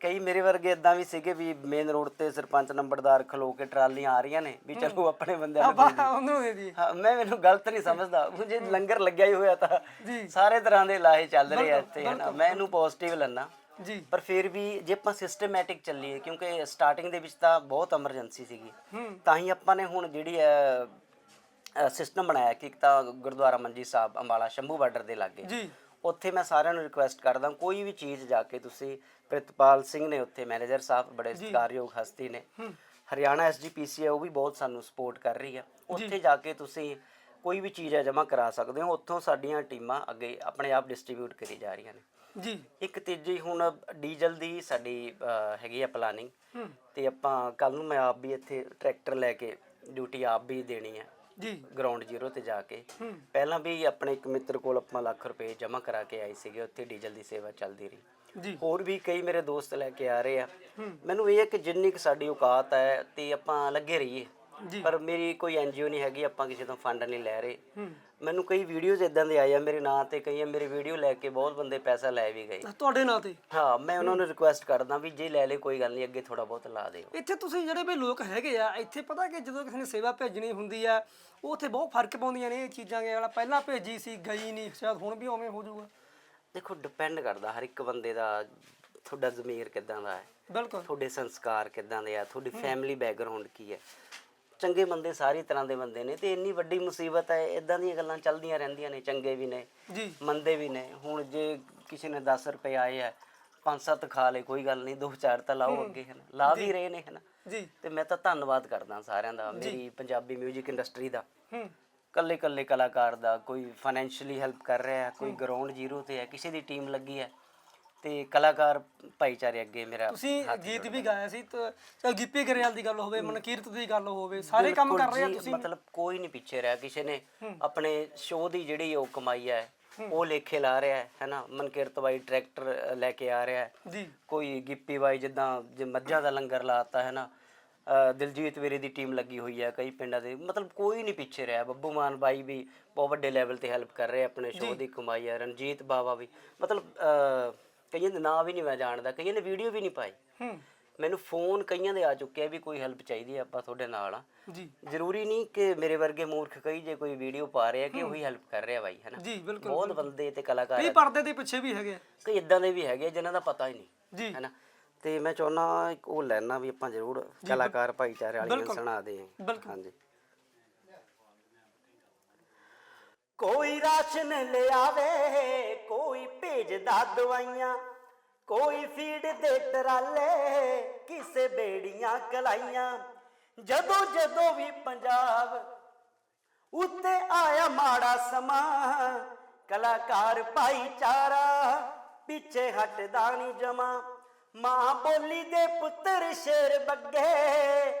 ਕਈ ਮੇਰੇ ਵਰਗੇ ਇਦਾਂ ਵੀ ਸੀਗੇ ਵੀ ਮੇਨ ਰੋਡ ਤੇ ਸਰਪੰਚ ਨੰਬਰਦਾਰ ਖਲੋ ਕੇ ਟਰਾਲੀਆਂ ਆ ਰਹੀਆਂ ਨੇ ਵੀ ਚਲੋ ਆਪਣੇ ਬੰਦਿਆਂ ਨੂੰ ਦੇ ਉਹਨੂੰ ਦੇ ਦੀ ਹਾਂ ਮੈਂ ਮੈਨੂੰ ਗਲਤ ਨਹੀਂ ਸਮਝਦਾ। ਜੇ ਲੰਗਰ ਲੱਗਿਆ ਹੀ ਹੋਇਆ ਤਾਂ। ਸਾਰੇ ਤਰ੍ਹਾਂ ਦੇ ਲਾਹੇ ਚੱਲ ਰਹੇ ਆ ਇੱਥੇ ਹੈ ਨਾ। ਮੈਂ ਇਹਨੂੰ ਪੋਜ਼ਿਟਿਵ ਲੈਣਾ ਜੀ। ਪਰ ਫਿਰ ਵੀ ਜੇ ਆਪਾਂ ਸਿਸਟਮੈਟਿਕ ਚੱਲੀਏ ਕਿਉਂਕਿ ਸਟਾਰਟਿੰਗ ਦੇ ਵਿੱਚ ਤਾਂ ਬਹੁਤ ਐਮਰਜੈਂਸੀ ਸੀਗੀ। ਤਾਂ ਹੀ ਆਪਾਂ ਨੇ ਹੁਣ ਜਿਹੜੀ ਹੈ ਸਿਸਟਮ ਬਣਾਇਆ ਕਿ ਇੱਕ ਤਾਂ ਗੁਰਦੁਆਰਾ ਮੰਜੀ ਸਾਹਿਬ ਅੰਬਾਲਾ ਸ਼ੰਭੂ ਬਾਰਡਰ ਦੇ ਲਾਗੇ। ਜੀ। ਉੱਥੇ ਮੈਂ ਸਾਰਿਆਂ ਨੂੰ ਰਿਕੁਐਸਟ ਕਰਦਾ ਕੋਈ ਵੀ ਚੀਜ਼ ਜਾ ਕੇ ਤੁਸੀਂ ਪ੍ਰਿਤਪਾਲ ਸਿੰਘ ਨੇ ਉੱਥੇ ਮੈਨੇਜਰ ਸਾਹਿਬ ਬੜੇ ਸਤਿਕਾਰਯੋਗ ਹਸਤੀ ਨੇ। ਹਰਿਆਣਾ ਐਸਜੀਪੀਸੀ ਹੈ ਉਹ ਵੀ ਬਹੁਤ ਸਾਨੂੰ ਸਪੋਰਟ ਕਰ ਰਹੀ ਹੈ ਉੱਥੇ ਜਾ ਕੇ ਤੁਸੀਂ ਕੋਈ ਵੀ ਚੀਜ਼ ਹੈ ਜਮ੍ਹਾਂ ਕਰਾ ਸਕਦੇ ਹੋ। ਉੱਥੋਂ ਸਾਡੀਆਂ ਟੀਮਾਂ ਅੱਗੇ ਆਪਣੇ ਆਪ ਡਿਸਟ੍ਰੀਬਿਊਟ ਕਰੀ ਜਾ ਰਹੀਆਂ ਨੇ। ਜੀ। ਇੱਕ ਤੀਜੀ ਹੁਣ ਡੀਜ਼ਲ ਦੀ ਸਾਡੀ ਅਹ, ਹੈਗੀ ਆ ਪਲਾਨਿੰਗ ਤੇ ਆਪਾਂ ਕੱਲ ਨੂੰ ਮੈਂ ਆਪ ਵੀ ਇੱਥੇ ਟਰੈਕਟਰ ਲੈ ਕੇ ਡਿਊਟੀ ਆਪ ਵੀ ਦੇਣੀ ਹੈ ਜੀ। ਗਰਾਊਂਡ ਜ਼ੀਰੋ ਤੇ ਜਾ ਕੇ। ਪਹਿਲਾਂ ਵੀ ਆਪਣੇ ਇੱਕ ਮਿੱਤਰ ਕੋਲ ਆਪਾਂ ਲੱਖ ਰੁਪਏ ਜਮ੍ਹਾਂ ਕਰਾ ਕੇ ਆਏ ਸੀਗੇ ਉੱਥੇ ਡੀਜ਼ਲ ਦੀ ਸੇਵਾ ਚੱਲਦੀ ਰਹੀ। ਜੀ। ਹੋਰ ਵੀ ਕਈ ਮੇਰੇ ਦੋਸਤ ਲੈ ਕੇ ਆ ਰਹੇ ਆ। ਮੈਨੂੰ ਇਹ ਹੈ ਕਿ ਜਿੰਨੀ ਕੁ ਸਾਡੀ ਔਕਾਤ ਹੈ ਤੇ ਆਪਾਂ ਲੱਗੇ ਰਹੀਏ। ਪਰ ਮੇਰੀ ਕੋਈ ਐਨਜੀਓ ਨਹੀਂ ਹੈਗੀ ਆਪਾਂ ਕਿਸੇ ਤੋਂ ਫੰਡ ਨਹੀਂ ਲੈ ਰਹੇ। ਮੈਨੂੰ ਕਈ ਵੀਡੀਓਜ਼ ਇਦਾਂ ਦੇ ਆਏ ਆ ਮੇਰੇ ਨਾਂ ਤੇ ਕਈ ਮੇਰੀ ਵੀਡੀਓ ਲੈ ਕੇ ਬਹੁਤ ਬੰਦੇ ਪੈਸਾ ਲੈ ਵੀ ਗਏ। ਤੁਹਾਡੇ ਨਾਂ ਤੇ? ਹਾਂ ਮੈਂ ਉਹਨਾਂ ਨੂੰ ਰਿਕੁਐਸਟ ਕਰਦਾ ਵੀ ਜੇ ਲੈ ਲੈ ਕੋਈ ਗੱਲ ਨਹੀਂ ਅੱਗੇ ਥੋੜਾ ਬਹੁਤ ਲਾ ਦਿਓ। ਇੱਥੇ ਤੁਸੀਂ ਜਿਹੜੇ ਵੀ ਲੋਕ ਹੈਗੇ ਆ ਇੱਥੇ ਪਤਾ ਕਿ ਜਦੋਂ ਕਿਸੇ ਨੇ ਸੇਵਾ ਭੇਜਣੀ ਹੁੰਦੀ ਆ ਉਹ ਉੱਥੇ ਬਹੁਤ ਫ਼ਰਕ ਪਾਉਂਦੀਆਂ ਨੇ ਇਹ ਚੀਜ਼ਾਂ ਕਿ ਅਗਲਾ ਪਹਿਲਾਂ ਭੇਜੀ ਸੀ ਗਈ ਨਹੀਂ ਸ਼ਾਇਦ ਹੁਣ ਵੀ ਉਵੇਂ ਹੋ ਜਾਊਗਾ। ਦੇਖੋ ਡਿਪੈਂਡ ਕਰਦਾ ਹਰ ਇੱਕ ਬੰਦੇ ਦਾ ਤੁਹਾਡਾ ਜ਼ਮੀਰ ਕਿਦਾਂ ਦਾ ਹੈ। ਬਿਲਕੁਲ। ਤੁਹਾਡੇ ਸੰਸਕਾਰ ਕਿਦਾਂ ਦੇ ਆ ਤੁਹਾਡੀ ਫੈਮਿਲੀ ਬੈਕਗ੍ਰਾਉਂਡ ਕੀ ਹੈ। ਚੰਗੇ ਬੰਦੇ ਸਾਰੀ ਤਰ੍ਹਾਂ ਦੇ ਬੰਦੇ ਨੇ ਤੇ ਇੰਨੀ ਵੱਡੀ ਮੁਸੀਬਤ ਹੈ ਇਦਾਂ ਦੀਆਂ ਗੱਲਾਂ ਚੱਲਦੀਆਂ ਰਹਿੰਦੀਆਂ ਨੇ ਚੰਗੇ ਵੀ ਨੇ ਜੀ। ਮੰਦੇ ਵੀ ਨੇ। ਹੁਣ ਜੇ ਕਿਸੇ ਨੇ 10 ਰੁਪਏ ਆਏ ਆ ਪੰਜ ਸੱਤ ਖਾ ਲੇ ਕੋਈ ਗੱਲ ਨਹੀਂ ਦੋ ਚਾਰ ਤਾਂ ਲਾਓ ਅੱਗੇ ਹਨ। ਲਾ ਵੀ ਰਹੇ ਨੇ ਹਨ। ਜੀ। ਤੇ ਮੈਂ ਤਾਂ ਧੰਨਵਾਦ ਕਰਦਾ ਸਾਰਿਆਂ ਦਾ ਮੇਰੀ ਪੰਜਾਬੀ 뮤직 ਇੰਡਸਟਰੀ ਦਾ। ਹੂੰ। ਕੱਲੇ ਕੱਲੇ ਕਲਾਕਾਰ ਦਾ ਕੋਈ ਫਾਈਨੈਂਸ਼ੀਅਲੀ ਹੈਲਪ ਕਰ ਰਿਹਾ ਕੋਈ ਗਰਾਊਂਡ ਜ਼ੀਰੋ ਤੇ ਹੈ ਕਿਸੇ ਦੀ ਟੀਮ ਲੱਗੀ ਹੈ ਤੇ ਕਲਾਕਾਰ ਭਾਈਚਾਰੇ ਅੱਗੇ ਮੇਰਾ ਤੁਸੀਂ ਗੀਤ ਵੀ ਗਾਇਆ ਸੀ ਤੇ ਚਾਹੇ ਗਿੱਪੀ ਗਰੇਵਾਲ ਦੀ ਗੱਲ ਹੋਵੇ ਮਨਕੀਰਤ ਦੀ ਗੱਲ ਹੋਵੇ ਸਾਰੇ ਕੰਮ ਕਰ ਰਹੇ ਆ ਜੀ, ਤੁਸੀਂ? ਮਤਲਬ ਕੋਈ ਨਹੀਂ ਪਿੱਛੇ ਰਿਹਾ ਕਿਸੇ ਨੇ ਆਪਣੇ ਸ਼ੋਅ ਦੀ ਜਿਹੜੀ ਉਹ ਕਮਾਈ ਹੈ ਉਹ ਲੇਖੇ ਲਾ ਰਿਹਾ ਹੈ ਹੈਨਾ ਮਨਕੀਰਤ ਬਾਈ ਟਰੈਕਟਰ ਅ, ਲੈ ਕੇ ਆ ਰਿਹਾ ਹੈ। ਜੀ। ਕੋਈ ਗਿੱਪੀ ਬਾਈ ਜਿੱਦਾਂ ਜੇ ਮੱਝਾਂ ਦਾ ਲੰਗਰ ਲਾਤਾ ਹੈ ਨਾ? ਅ, ਦਿਲਜੀਤ ਵੀਰੇ ਦੀ ਟੀਮ ਲੱਗੀ ਹੋਈ ਹੈ ਕਈ ਪਿੰਡਾਂ ਦੇ ਮਤਲਬ ਕੋਈ ਨਹੀਂ ਪਿੱਛੇ ਰਿਹਾ। ਬੱਬੂ ਮਾਨ ਬਾਈ ਵੀ ਬਹੁਤ ਵੱਡੇ ਲੈਵਲ ਤੇ ਹੈਲਪ ਕਰ ਰਹੇ ਆਪਣੇ ਸ਼ੋਅ ਦੀ ਕਮਾਈ ਹੈ ਰਣਜੀਤ ਬਾਵਾ ਵੀ ਮਤਲਬ ਅ, ਕਈਆਂ ਦੇ ਨਾਂ ਵੀ ਨਹੀਂ ਮੈਂ ਜਾਣਦਾ ਕਈਆਂ ਨੇ ਵੀਡੀਓ ਵੀ ਨਹੀਂ ਪਾਈ। ਹੂੰ। ਮੈਨੂੰ ਫੋਨ ਕਈਆਂ ਦੇ ਆ ਚੁੱਕੇ ਆ ਵੀ ਕੋਈ ਹੈਲਪ ਚਾਹੀਦੀ ਹੈ ਆਪਾਂ ਤੁਹਾਡੇ ਨਾਲ ਆ। ਜੀ। ਜ਼ਰੂਰੀ ਨਹੀਂ ਕਿ ਮੇਰੇ ਵਰਗੇ ਮੂਰਖ ਕਈ ਜੇ ਕੋਈ ਵੀਡੀਓ ਪਾ ਰਿਹਾ ਕਿ ਉਹੀ ਹੈਲਪ ਕਰ ਰਿਹਾ ਬਾਈ ਹੈਨਾ? ਜੀ ਬਿਲਕੁਲ ਬਹੁਤ ਬੰਦੇ ਤੇ ਕਲਾਕਾਰ ਕਈ ਪਰਦੇ ਦੇ ਪਿੱਛੇ ਵੀ ਹੈਗੇ ਆ। ਕਈ ਇਦਾਂ ਦੇ ਵੀ ਹੈਗੇ ਜਿਨ੍ਹਾਂ ਦਾ ਪਤਾ ਹੀ ਨਹੀਂ ਜੀ। ਹੈਨਾ? ਤੇ ਮੈਂ ਚਾਹੁੰਦਾ ਇੱਕ ਉਹ ਲੈਣਾ ਵੀ ਆਪਾਂ ਜ਼ਰੂਰ ਕਲਾਕਾਰ ਭਾਈਚਾਰੇ ਵਾਲੀਆਂ ਬਿਲਕੁਲ। ਸੁਣਾ ਦੇ। ਬਿਲਕੁਲ। ਹਾਂਜੀ। ਕੋਈ ਰਾਸ਼ਨ ਲਿਆਵੇ, ਕੋਈ ਭੇਜਦਾ ਦਵਾਈਆਂ, ਕੋਈ ਫੀਡ ਦੇ ਟਰਾਲੇ ਕਿਸੇ ਬੇੜੀਆਂ ਕਲਾਈਆਂ। ਜਦੋਂ ਜਦੋਂ ਵੀ ਪੰਜਾਬ ਉੱਤੇ ਆਇਆ ਮਾੜਾ ਸਮਾਂ, ਕਲਾਕਾਰ ਭਾਈਚਾਰਾ ਪਿੱਛੇ ਹਟਦਾ ਨਹੀਂ ਜਮਾ। ਮਾਂ ਬੋਲੀ ਦੇ ਪੁੱਤਰ ਸ਼ੇਰ ਬੱਗੇ,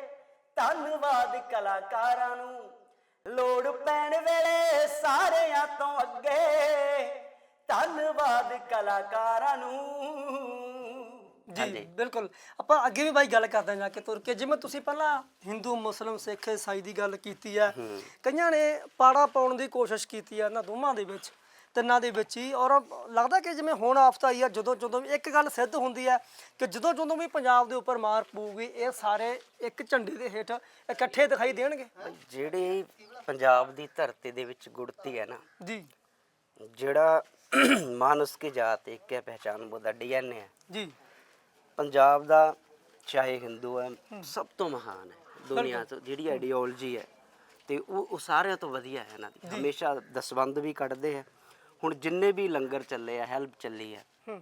ਧੰਨਵਾਦ ਕਲਾਕਾਰਾਂ ਨੂੰ। ਲੋੜ ਪੈਣ ਵੇਲੇ ਸਾਰਿਆਂ ਤੋਂ ਅੱਗੇ। ਧੰਨਵਾਦ ਕਲਾਕਾਰਾਂ ਨੂੰ। ਜੀ ਬਿਲਕੁਲ। ਆਪਾਂ ਅੱਗੇ ਵੀ ਬਾਈ ਗੱਲ ਕਰਦੇ ਹਾਂ ਜਾ ਕੇ ਤੁਰ ਕੇ। ਜਿਵੇਂ ਤੁਸੀਂ ਪਹਿਲਾਂ ਹਿੰਦੂ ਮੁਸਲਮ ਸਿੱਖ ਈਸਾਈ ਦੀ ਗੱਲ ਕੀਤੀ ਆ ਕਈਆਂ ਨੇ ਪਾੜਾ ਪਾਉਣ ਦੀ ਕੋਸ਼ਿਸ਼ ਕੀਤੀ ਆ ਇਹਨਾਂ ਦੋਵਾਂ ਦੇ ਵਿੱਚ। ਤਿੰਨਾਂ ਦੇ ਵਿੱਚ ਹੀ। ਔਰ ਲੱਗਦਾ ਕਿ ਜਿਵੇਂ ਹੁਣ ਆਫਤ ਆਈ ਆ ਜਦੋਂ ਜਦੋਂ ਵੀ ਇੱਕ ਗੱਲ ਸਿੱਧ ਹੁੰਦੀ ਆ ਕਿ ਜਦੋਂ ਜਦੋਂ ਵੀ ਪੰਜਾਬ ਦੇ ਉੱਪਰ ਮਾਰ ਪਊਗੀ ਇਹ ਸਾਰੇ ਇੱਕ ਝੰਡੇ ਦੇ ਹੇਠ ਇਕੱਠੇ ਦਿਖਾਈ ਦੇਣਗੇ। ਜਿਹੜੇ ਪੰਜਾਬ ਦੀ ਧਰਤੀ ਦੇ ਵਿੱਚ ਗੁੜਤੀ ਹੈ ਨਾ ਜੀ। ਜਿਹੜਾ ਮਾਨਸ ਕੀ ਜਾਤ ਇੱਕ ਹੈ ਪਹਿਚਾਨ ਬੋਦਾ ਡੀਐਨਏ ਹੈ। ਜੀ। ਪੰਜਾਬ ਦਾ ਚਾਹੇ ਹਿੰਦੂ ਹੈ ਸਭ ਤੋਂ ਮਹਾਨ ਹੈ ਦੁਨੀਆ ਤੋਂ ਜਿਹੜੀ ਆਈਡੀਓਲੋਜੀ ਹੈ। ਤੇ ਉਹ ਉਹ ਸਾਰਿਆਂ ਤੋਂ ਵਧੀਆ ਹੈ ਇਹਨਾਂ ਦੀ। ਹਮੇਸ਼ਾ ਦਸਵੰਦ ਵੀ ਕੱਢਦੇ ਹੈ। ਹੁਣ ਜਿੰਨੇ ਵੀ ਲੰਗਰ ਚੱਲੇ ਆ ਹੈਲਪ ਚੱਲੀ ਹੂੰ।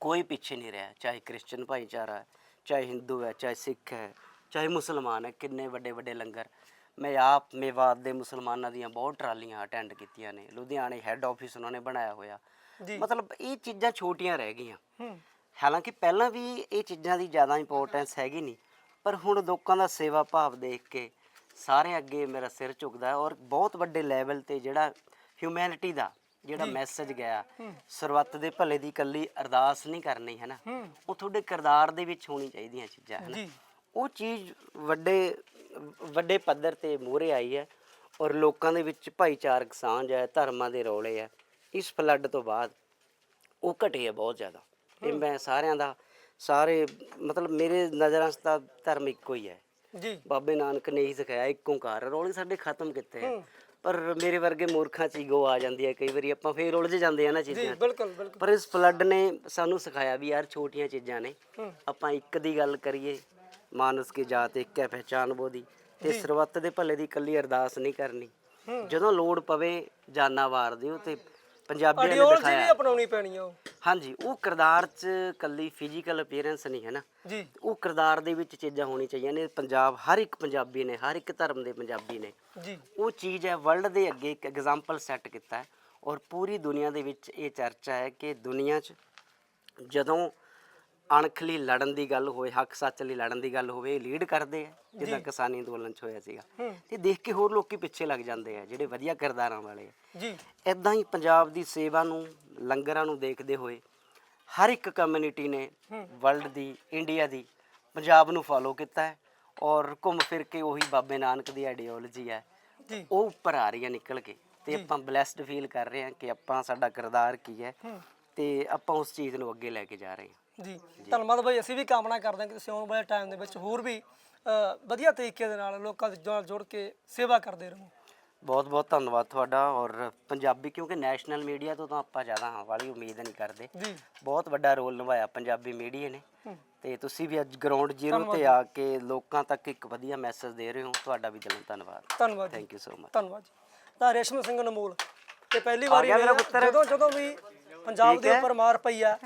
ਕੋਈ ਪਿੱਛੇ ਨਹੀਂ ਰਿਹਾ। ਚਾਹੇ ਕ੍ਰਿਸਚੀਅਨ ਭਾਈਚਾਰਾ ਹੈ ਚਾਹੇ ਹਿੰਦੂ ਹੈ ਚਾਹੇ ਸਿੱਖ ਹੈ ਚਾਹੇ ਮੁਸਲਮਾਨ ਹੈ ਕਿੰਨੇ ਵੱਡੇ ਵੱਡੇ ਲੰਗਰ। ਮੈਂ ਆਪ ਮੇਵਾਤ ਦੇ ਮੁਸਲਮਾਨਾਂ ਦੀਆਂ ਬਹੁਤ ਟਰਾਲੀਆਂ ਅਟੈਂਡ ਕੀਤੀਆਂ ਨੇ। ਲੁਧਿਆਣੇ ਹੈੱਡ ਆਫਿਸ ਉਹਨਾਂ ਨੇ ਬਣਾਇਆ ਹੋਇਆ। ਮਤਲਬ ਇਹ ਚੀਜ਼ਾਂ ਛੋਟੀਆਂ ਰਹਿ ਗਈਆਂ। ਹਾਲਾਂਕਿ ਪਹਿਲਾਂ ਵੀ ਇਹ ਚੀਜ਼ਾਂ ਦੀ ਜ਼ਿਆਦਾ ਇੰਪੋਰਟੈਂਸ ਹੈਗੀ ਨਹੀਂ। ਪਰ ਹੁਣ ਲੋਕਾਂ ਦਾ ਸੇਵਾ ਭਾਵ ਦੇਖ ਕੇ ਸਾਰੇ ਅੱਗੇ ਮੇਰਾ ਸਿਰ ਝੁਕਦਾ ਔਰ ਬਹੁਤ ਵੱਡੇ ਲੈਵਲ ਤੇ ਜਿਹੜਾ ਹਿਊਮੈਨਿਟੀ ਦਾ ਜਿਹੜਾ ਮੈਸੇਜ ਗਿਆ ਸਰਬੱਤ ਦੇ ਭਲੇ ਦੀ ਕੱਲੀ ਅਰਦਾਸ ਨਹੀਂ ਕਰਨੀ ਹੈ ਨਾ? ਉਹ ਤੁਹਾਡੇ ਕਿਰਦਾਰ ਦੇ ਵਿੱਚ ਹੋਣੀ ਚਾਹੀਦੀਆਂ ਚੀਜ਼ਾਂ ਹੈ ਨਾ? ਉਹ ਚੀਜ਼ ਵੱਡੇ ਵੱਡੇ ਪੱਧਰ ਤੇ ਮੂਹਰੇ ਆਈ ਹੈ ਔਰ ਲੋਕਾਂ ਦੇ ਵਿੱਚ ਭਾਈਚਾਰਕ ਸਾਂਝ ਹੈ ਧਰਮਾਂ ਦੇ ਰੌਲੇ ਹੈ ਇਸ ਫਲੱਡ ਤੋਂ ਬਾਅਦ ਉਹ ਘਟੇ ਹੈ ਬਹੁਤ ਜ਼ਿਆਦਾ। ਤੇ ਮੈਂ ਸਾਰਿਆਂ ਦਾ ਸਾਰੇ ਮਤਲਬ ਮੇਰੇ ਨਜ਼ਰਾਂ 'ਚ ਤਾਂ ਧਰਮ ਇੱਕੋ ਹੀ ਹੈ। ਜੀ। ਬਾਬੇ ਨਾਨਕ ਨੇ ਹੀ ਸਿਖਾਇਆ ਇੱਕ ਓੰਕਾਰ ਰੌਲੇ ਸਾਡੇ ਖਤਮ ਕੀਤੇ ਆ ਪਰ ਮੇਰੇ ਵਰਗੇ ਮੂਰਖਾਂ 'ਚ ਈਗੋ ਆ ਜਾਂਦੀ ਹੈ ਕਈ ਵਾਰੀ ਆਪਾਂ ਫੇਰ ਉਲਝ ਜਾਂਦੇ ਆ ਨਾ ਜੀ ਚੀਜ਼ਾਂ 'ਚ। ਬਿਲਕੁਲ ਬਿਲਕੁਲ। ਪਰ ਇਸ ਫਲੱਡ ਨੇ ਸਾਨੂੰ ਸਿਖਾਇਆ ਵੀ ਯਾਰ ਛੋਟੀਆਂ ਚੀਜ਼ਾਂ ਨੇ। ਹੂੰ। ਆਪਾਂ ਇੱਕ ਦੀ ਗੱਲ ਕਰੀਏ ਮਾਨਸ ਕੀ ਜਾਤ ਇੱਕ ਹੈ ਪਹਿਚਾਨ ਬੋਦੀ ਤੇ ਸਰਬੱਤ ਦੇ ਭਲੇ ਦੀ ਕੱਲੀ ਅਰਦਾਸ ਨਹੀਂ ਕਰਨੀ। ਜਦੋਂ ਲੋੜ ਪਵੇ ਜਾਨਾ ਵਾਰ ਦਿਓ ਤੇ ਪੰਜਾਬੀਆਂ ਨੇ ਆਈਡੀਓਲੋਜੀ ਵੀ ਦਿਖਾਇਆ। ਅਪਣਾਉਣੀ ਪੈਣੀ ਆ ਉਹ। ਹਾਂਜੀ ਉਹ ਕਿਰਦਾਰ 'ਚ ਕੱਲੀ ਫਿਜ਼ੀਕਲ ਅਪੀਅਰੈਂਸ ਨਹੀਂ ਹੈ ਨਾ। ਜੀ। ਉਹ ਕਿਰਦਾਰ ਦੇ ਵਿੱਚ ਚੀਜ਼ਾਂ ਹੋਣੀ ਚਾਹੀਦੀਆਂ ਨੇ ਪੰਜਾਬ ਹਰ ਇੱਕ ਪੰਜਾਬੀ ਨੇ ਹਰ ਇੱਕ ਧਰਮ ਦੇ ਪੰਜਾਬੀ ਨੇ। ਜੀ। ਉਹ ਚੀਜ਼ ਹੈ ਵਰਲਡ ਦੇ ਅੱਗੇ ਇੱਕ ਐਗਜ਼ਾਮਪਲ ਸੈੱਟ ਕੀਤਾ ਹੈ ਔਰ ਪੂਰੀ ਦੁਨੀਆ ਦੇ ਵਿੱਚ ਇਹ ਚਰਚਾ ਹੈ ਕਿ ਦੁਨੀਆ 'ਚ ਜਦੋਂ ਅਣਖ ਲਈ ਲੜਨ ਦੀ ਗੱਲ ਹੋਏ ਹੱਕ ਸੱਚ ਲਈ ਲੜਨ ਦੀ ਗੱਲ ਹੋਵੇ ਲੀਡ ਕਰਦੇ ਆ ਜਿੱਦਾਂ ਕਿਸਾਨੀ ਅੰਦੋਲਨ ਚ ਹੋਇਆ ਸੀਗਾ। ਤੇ ਦੇਖ ਕੇ ਹੋਰ ਲੋਕੀ ਪਿੱਛੇ ਲੱਗ ਜਾਂਦੇ ਆ ਜਿਹੜੇ ਵਧੀਆ ਕਿਰਦਾਰਾਂ ਵਾਲੇ ਆ। ਜੀ। ਇਦਾਂ ਹੀ ਪੰਜਾਬ ਦੀ ਸੇਵਾ ਨੂੰ ਲੰਗਰਾਂ ਨੂੰ ਦੇਖਦੇ ਹੋਏ ਹਰ ਇੱਕ ਕਮਿਊਨਿਟੀ ਨੇ ਵਰਲਡ ਦੀ ਇੰਡੀਆ ਦੀ ਪੰਜਾਬ ਨੂੰ ਫੋਲੋ ਕੀਤਾ ਹੈ ਔਰ ਘੁੰਮ ਫਿਰ ਕੇ ਉਹੀ ਬਾਬੇ ਨਾਨਕ ਦੀ ਆਈਡੀਓਲੋਜੀ ਹੈ। ਜੀ। ਉਹ ਉੱਪਰ ਆ ਰਹੀ ਹੈ ਨਿਕਲ ਕੇ। ਤੇ ਆਪਾਂ ਬlesed ਫੀਲ ਕਰ ਰਹੇ ਹਾਂ ਕਿ ਆਪਾਂ ਸਾਡਾ ਕਿਰਦਾਰ ਕੀ ਹੈ। ਤੇ ਆਪਾਂ ਉਸ ਚੀਜ਼ ਨੂੰ ਅੱਗੇ ਲੈ ਕੇ ਜਾ ਰਹੇ ਹਾਂ। ਜੀ। ਧੰਨਵਾਦ ਬਾਈ ਅਸੀਂ ਵੀ ਕਾਮਨਾ ਕਰਦੇ ਹਾਂ ਕਿ ਤੁਸੀਂ ਆਉਣ ਵਾਲੇ ਟਾਈਮ ਦੇ ਵਿੱਚ ਹੋਰ ਵੀ ਅ, ਵਧੀਆ ਤਰੀਕੇ ਦੇ ਨਾਲ ਲੋਕਾਂ ਦੇ ਨਾਲ ਜੁੜ ਕੇ ਸੇਵਾ ਕਰਦੇ ਰਹੋ। ਬਹੁਤ ਬਹੁਤ ਧੰਨਵਾਦ ਤੁਹਾਡਾ ਔਰ ਪੰਜਾਬੀ ਕਿਉਂਕਿ ਨੈਸ਼ਨਲ ਮੀਡੀਆ ਤੋਂ ਤਾਂ ਆਪਾਂ ਜ਼ਿਆਦਾ ਵਾਲੀ ਉਮੀਦ ਨਹੀਂ ਕਰਦੇ। ਜੀ। ਬਹੁਤ ਵੱਡਾ ਰੋਲ ਨਿਭਾਇਆ ਪੰਜਾਬੀ ਮੀਡੀਆ ਨੇ। ਤੇ ਤੁਸੀਂ ਵੀ ਅੱਜ ਗਰਾਊਂਡ ਜ਼ੀਰੋ ਤੇ ਆ ਕੇ ਲੋਕਾਂ ਤੱਕ ਇੱਕ ਵਧੀਆ ਮੈਸੇਜ ਦੇ ਰਹੇ ਹੋ। ਤੁਹਾਡਾ ਵੀ ਦਿਲੋਂ ਧੰਨਵਾਦ। ਧੰਨਵਾਦ ਜੀ। ਥੈਂਕ ਯੂ ਸੋ ਮਚ ਧੰਨਵਾਦ ਜੀ। ਤਾਂ ਰੇਸ਼ਮ ਸਿੰਘ ਅਨਮੋਲ ਤੇ ਪਹਿਲੀ ਵਾਰੀ ਗਿਆ ਮੇਰਾ ਮਿਲਿਆ, ਪੁੱਤਰ? ਜਦੋਂ ਜਦੋਂ ਵੀ ਪੰਜਾਬ ਦੇ ਉੱਪਰ ਮਾਰ ਪਈ ਆ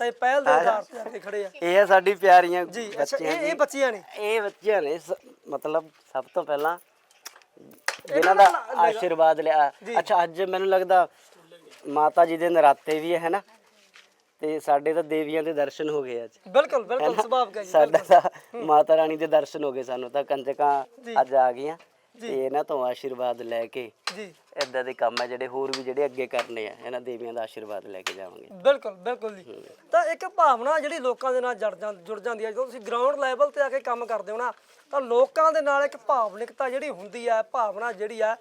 ਤਾਂ ਇਹ ਪਹਿਲ ਦੇ ਆਧਾਰ ਤੇ ਕੇ ਖੜੇ ਆ। ਇਹ ਆ ਸਾਡੀ ਪਿਆਰੀਆਂ ਜੀ ਅੱਛਾ ਬੱਚੀਆਂ ਇਹ ਇਹ ਬੱਚੀਆਂ ਨੇ? ਇਹ ਬੱਚਿਆਂ ਨੇ ਸ- ਮਤਲਬ ਸਭ ਤੋਂ ਪਹਿਲਾਂ ਜਿਨ੍ਹਾਂ ਦਾ ਆਸ਼ੀਰਵਾਦ ਲਿਆ। ਅੱਛਾ ਅੱਜ ਮੈਨੂੰ ਲੱਗਦਾ ਮਾਤਾ ਜੀ ਦੇ ਨਰਾਤੇ ਵੀ ਹੈ ਨਾ? ਤੇ ਸਾਡੇ ਤਾਂ ਦੇਵੀਆਂ ਦੇ ਦਰਸ਼ਨ ਹੋ ਗਏ ਅੱਜ। ਬਿਲਕੁਲ ਬਿਲਕੁਲ ਸੁਭਾਵਿਕ ਹੈ ਜੀ ਸਾਡਾ ਤਾਂ ਮਾਤਾ ਰਾਣੀ ਦੇ ਦਰਸ਼ਨ ਹੋ ਗਏ ਸਾਨੂੰ ਤਾਂ ਕੰਜਕਾਂ ਅੱਜ ਆ ਗਈਆਂ। ਤੇ ਇਹਨਾਂ ਤੋਂ ਆਸ਼ੀਰਵਾਦ ਲੈ ਕੇ ਜੀ। ਇਦਾਂ ਦੇ ਕੰਮ ਆ ਜਿਹੜੇ ਹੋਰ ਵੀ ਜਿਹੜੇ ਅੱਗੇ ਕਰਨੇ ਆ ਇਹਨਾਂ ਦੇਵੀਆਂ ਦਾ ਆਸ਼ੀਰਵਾਦ ਲੈ ਕੇ ਜਾਵਾਂਗੇ। ਬਿਲਕੁਲ ਬਿਲਕੁਲ ਜੀ। ਤਾਂ ਇੱਕ ਭਾਵਨਾ ਜਿਹੜੀ ਲੋਕਾਂ ਦੇ ਨਾਲ ਜੜ ਜਾਂ ਜੁੜ ਜਾਂਦੀ ਹੈ ਜਦੋਂ ਤੁਸੀਂ ਗਰਾਊਂਡ ਲੈਵਲ ਤੇ ਆ ਕੇ ਕੰਮ ਕਰਦੇ ਹੋ ਨਾ ਤਾਂ ਲੋਕਾਂ ਦੇ ਨਾਲ ਇੱਕ ਭਾਵਨਿਕਤਾ ਜਿਹੜੀ ਹੁੰਦੀ ਹੈ ਭਾਵਨਾ ਜਿਹੜੀ ਹੈ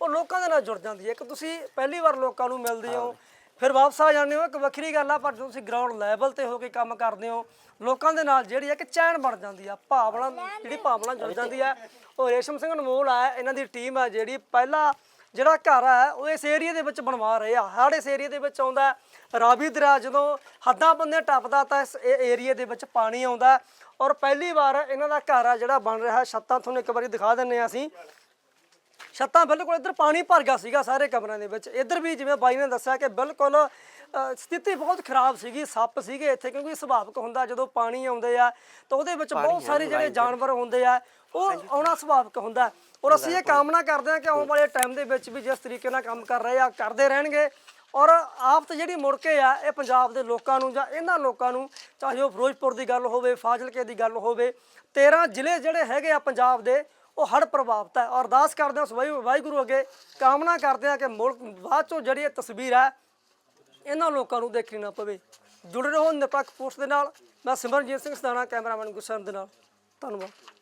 ਉਹ ਲੋਕਾਂ ਦੇ ਨਾਲ ਜੁੜ ਜਾਂਦੀ ਹੈ ਕਿ ਤੁਸੀਂ ਪਹਿਲੀ ਵਾਰ ਲੋਕਾਂ ਨੂੰ ਮਿਲਦੇ ਹੋ ਫਿਰ ਵਾਪਸ ਆ ਜਾਂਦੇ ਹੋ ਇੱਕ ਵੱਖਰੀ ਗੱਲ ਆ ਪਰ ਜਦੋਂ ਤੁਸੀਂ ਗਰਾਊਂਡ ਲੈਵਲ ਤੇ ਹੋ ਕੇ ਕੰਮ ਕਰਦੇ ਹੋ ਲੋਕਾਂ ਦੇ ਨਾਲ ਜਿਹੜੀ ਹੈ ਕਿ ਚੈਨ ਬਣ ਜਾਂਦੀ ਆ ਭਾਵਨਾ ਜਿਹੜੀ ਭਾਵਨਾ ਜੁੜ ਜਾਂਦੀ ਹੈ ਉਹ ਰੇਸ਼ਮ ਸਿੰਘ ਅਨਮੋਲ ਆ ਇਹਨਾਂ ਦੀ ਟੀਮ ਆ ਜਿਹੜੀ ਪਹਿਲਾ ਜਿਹੜਾ ਘਰ ਆ ਉਹ ਇਸ ਏਰੀਆ ਦੇ ਵਿੱਚ ਬਣਵਾ ਰਹੇ ਆ। ਹਰ ਇਸ ਏਰੀਆ ਦੇ ਵਿੱਚ ਆਉਂਦਾ ਹੈ। ਰਾਵੀ ਦਰਿਆ ਜਦੋਂ ਹੱਦਾਂ ਬੰਦੇ ਟੱਪਦਾ ਤਾਂ ਇਸ ਏਰੀਆ ਦੇ ਵਿੱਚ ਪਾਣੀ ਆਉਂਦਾ ਹੈ। ਔਰ ਪਹਿਲੀ ਵਾਰ ਇਹਨਾਂ ਦਾ ਘਰ ਆ ਜਿਹੜਾ ਬਣ ਰਿਹਾ। ਛੱਤਾਂ ਤੁਹਾਨੂੰ ਇੱਕ ਵਾਰੀ ਦਿਖਾ ਦਿੰਨੇ ਆ ਅਸੀਂ। ਛੱਤਾਂ ਬਿਲਕੁਲ ਇੱਧਰ ਪਾਣੀ ਭਰ ਗਿਆ ਸੀਗਾ ਸਾਰੇ ਕਮਰਿਆਂ ਦੇ ਵਿੱਚ। ਇੱਧਰ ਵੀ ਜਿਵੇਂ ਬਾਈ ਨੇ ਦੱਸਿਆ ਕਿ ਬਿਲਕੁਲ ਸਥਿਤੀ ਬਹੁਤ ਖਰਾਬ ਸੀਗੀ ਸੱਪ ਸੀਗੇ ਇੱਥੇ ਕਿਉਂਕਿ ਸੁਭਾਵਿਕ ਹੁੰਦਾ ਜਦੋਂ ਪਾਣੀ ਆਉਂਦੇ ਆ ਤਾਂ ਉਹਦੇ ਵਿੱਚ ਬਹੁਤ ਸਾਰੇ ਜਿਹੜੇ ਜਾਨਵਰ ਹੁੰਦੇ ਆ ਉਹ ਆਉਣਾ ਸੁਭਾਵਿਕ ਹੁੰਦਾ। ਔਰ ਅਸੀਂ ਇਹ ਕਾਮਨਾ ਕਰਦੇ ਹਾਂ ਕਿ ਆਉਣ ਵਾਲੇ ਟਾਈਮ ਦੇ ਵਿੱਚ ਵੀ ਜਿਸ ਤਰੀਕੇ ਨਾਲ ਕੰਮ ਕਰ ਰਹੇ ਆ, ਕਰਦੇ ਰਹਿਣਗੇ। ਔਰ ਆਫਤ ਜਿਹੜੀ ਮੁੜ ਕੇ ਆ, ਇਹ ਪੰਜਾਬ ਦੇ ਲੋਕਾਂ ਨੂੰ ਜਾਂ ਇਹਨਾਂ ਲੋਕਾਂ ਨੂੰ, ਚਾਹੇ ਉਹ ਫਿਰੋਜ਼ਪੁਰ ਦੀ ਗੱਲ ਹੋਵੇ, ਫਾਜ਼ਿਲਕੇ ਦੀ ਗੱਲ ਹੋਵੇ 13 ਜ਼ਿਲ੍ਹੇ ਜਿਹੜੇ ਹੈਗੇ ਆ ਪੰਜਾਬ ਦੇ, ਉਹ ਹੜ੍ਹ ਪ੍ਰਭਾਵਿਤ ਹੈ ਔਰ ਅਰਦਾਸ ਕਰਦੇ ਹਾਂ ਵਾਹਿ- ਵਾਹਿਗੁਰੂ ਅੱਗੇ ਕਾਮਨਾ ਕਰਦੇ ਹਾਂ ਕਿ ਮੁਲਕ ਬਾਅਦ ਚੋਂ ਜਿਹੜੀ ਇਹ ਤਸਵੀਰ ਹੈ ਇਹਨਾਂ ਲੋਕਾਂ ਨੂੰ ਦੇਖਣੀ ਨਾ ਪਵੇ। ਜੁੜੇ ਰਹੋ ਨਿਰਪੱਖ ਪੋਸਟ ਦੇ ਨਾਲ। ਮੈਂ ਸਿਮਰਨਜੀਤ ਸਿੰਘ, ਸਦਾਣਾ ਕੈਮਰਾਮੈਨ ਗੁਰਸ਼ਰਨ ਦੇ ਨਾਲ। ਧੰਨਵਾਦ।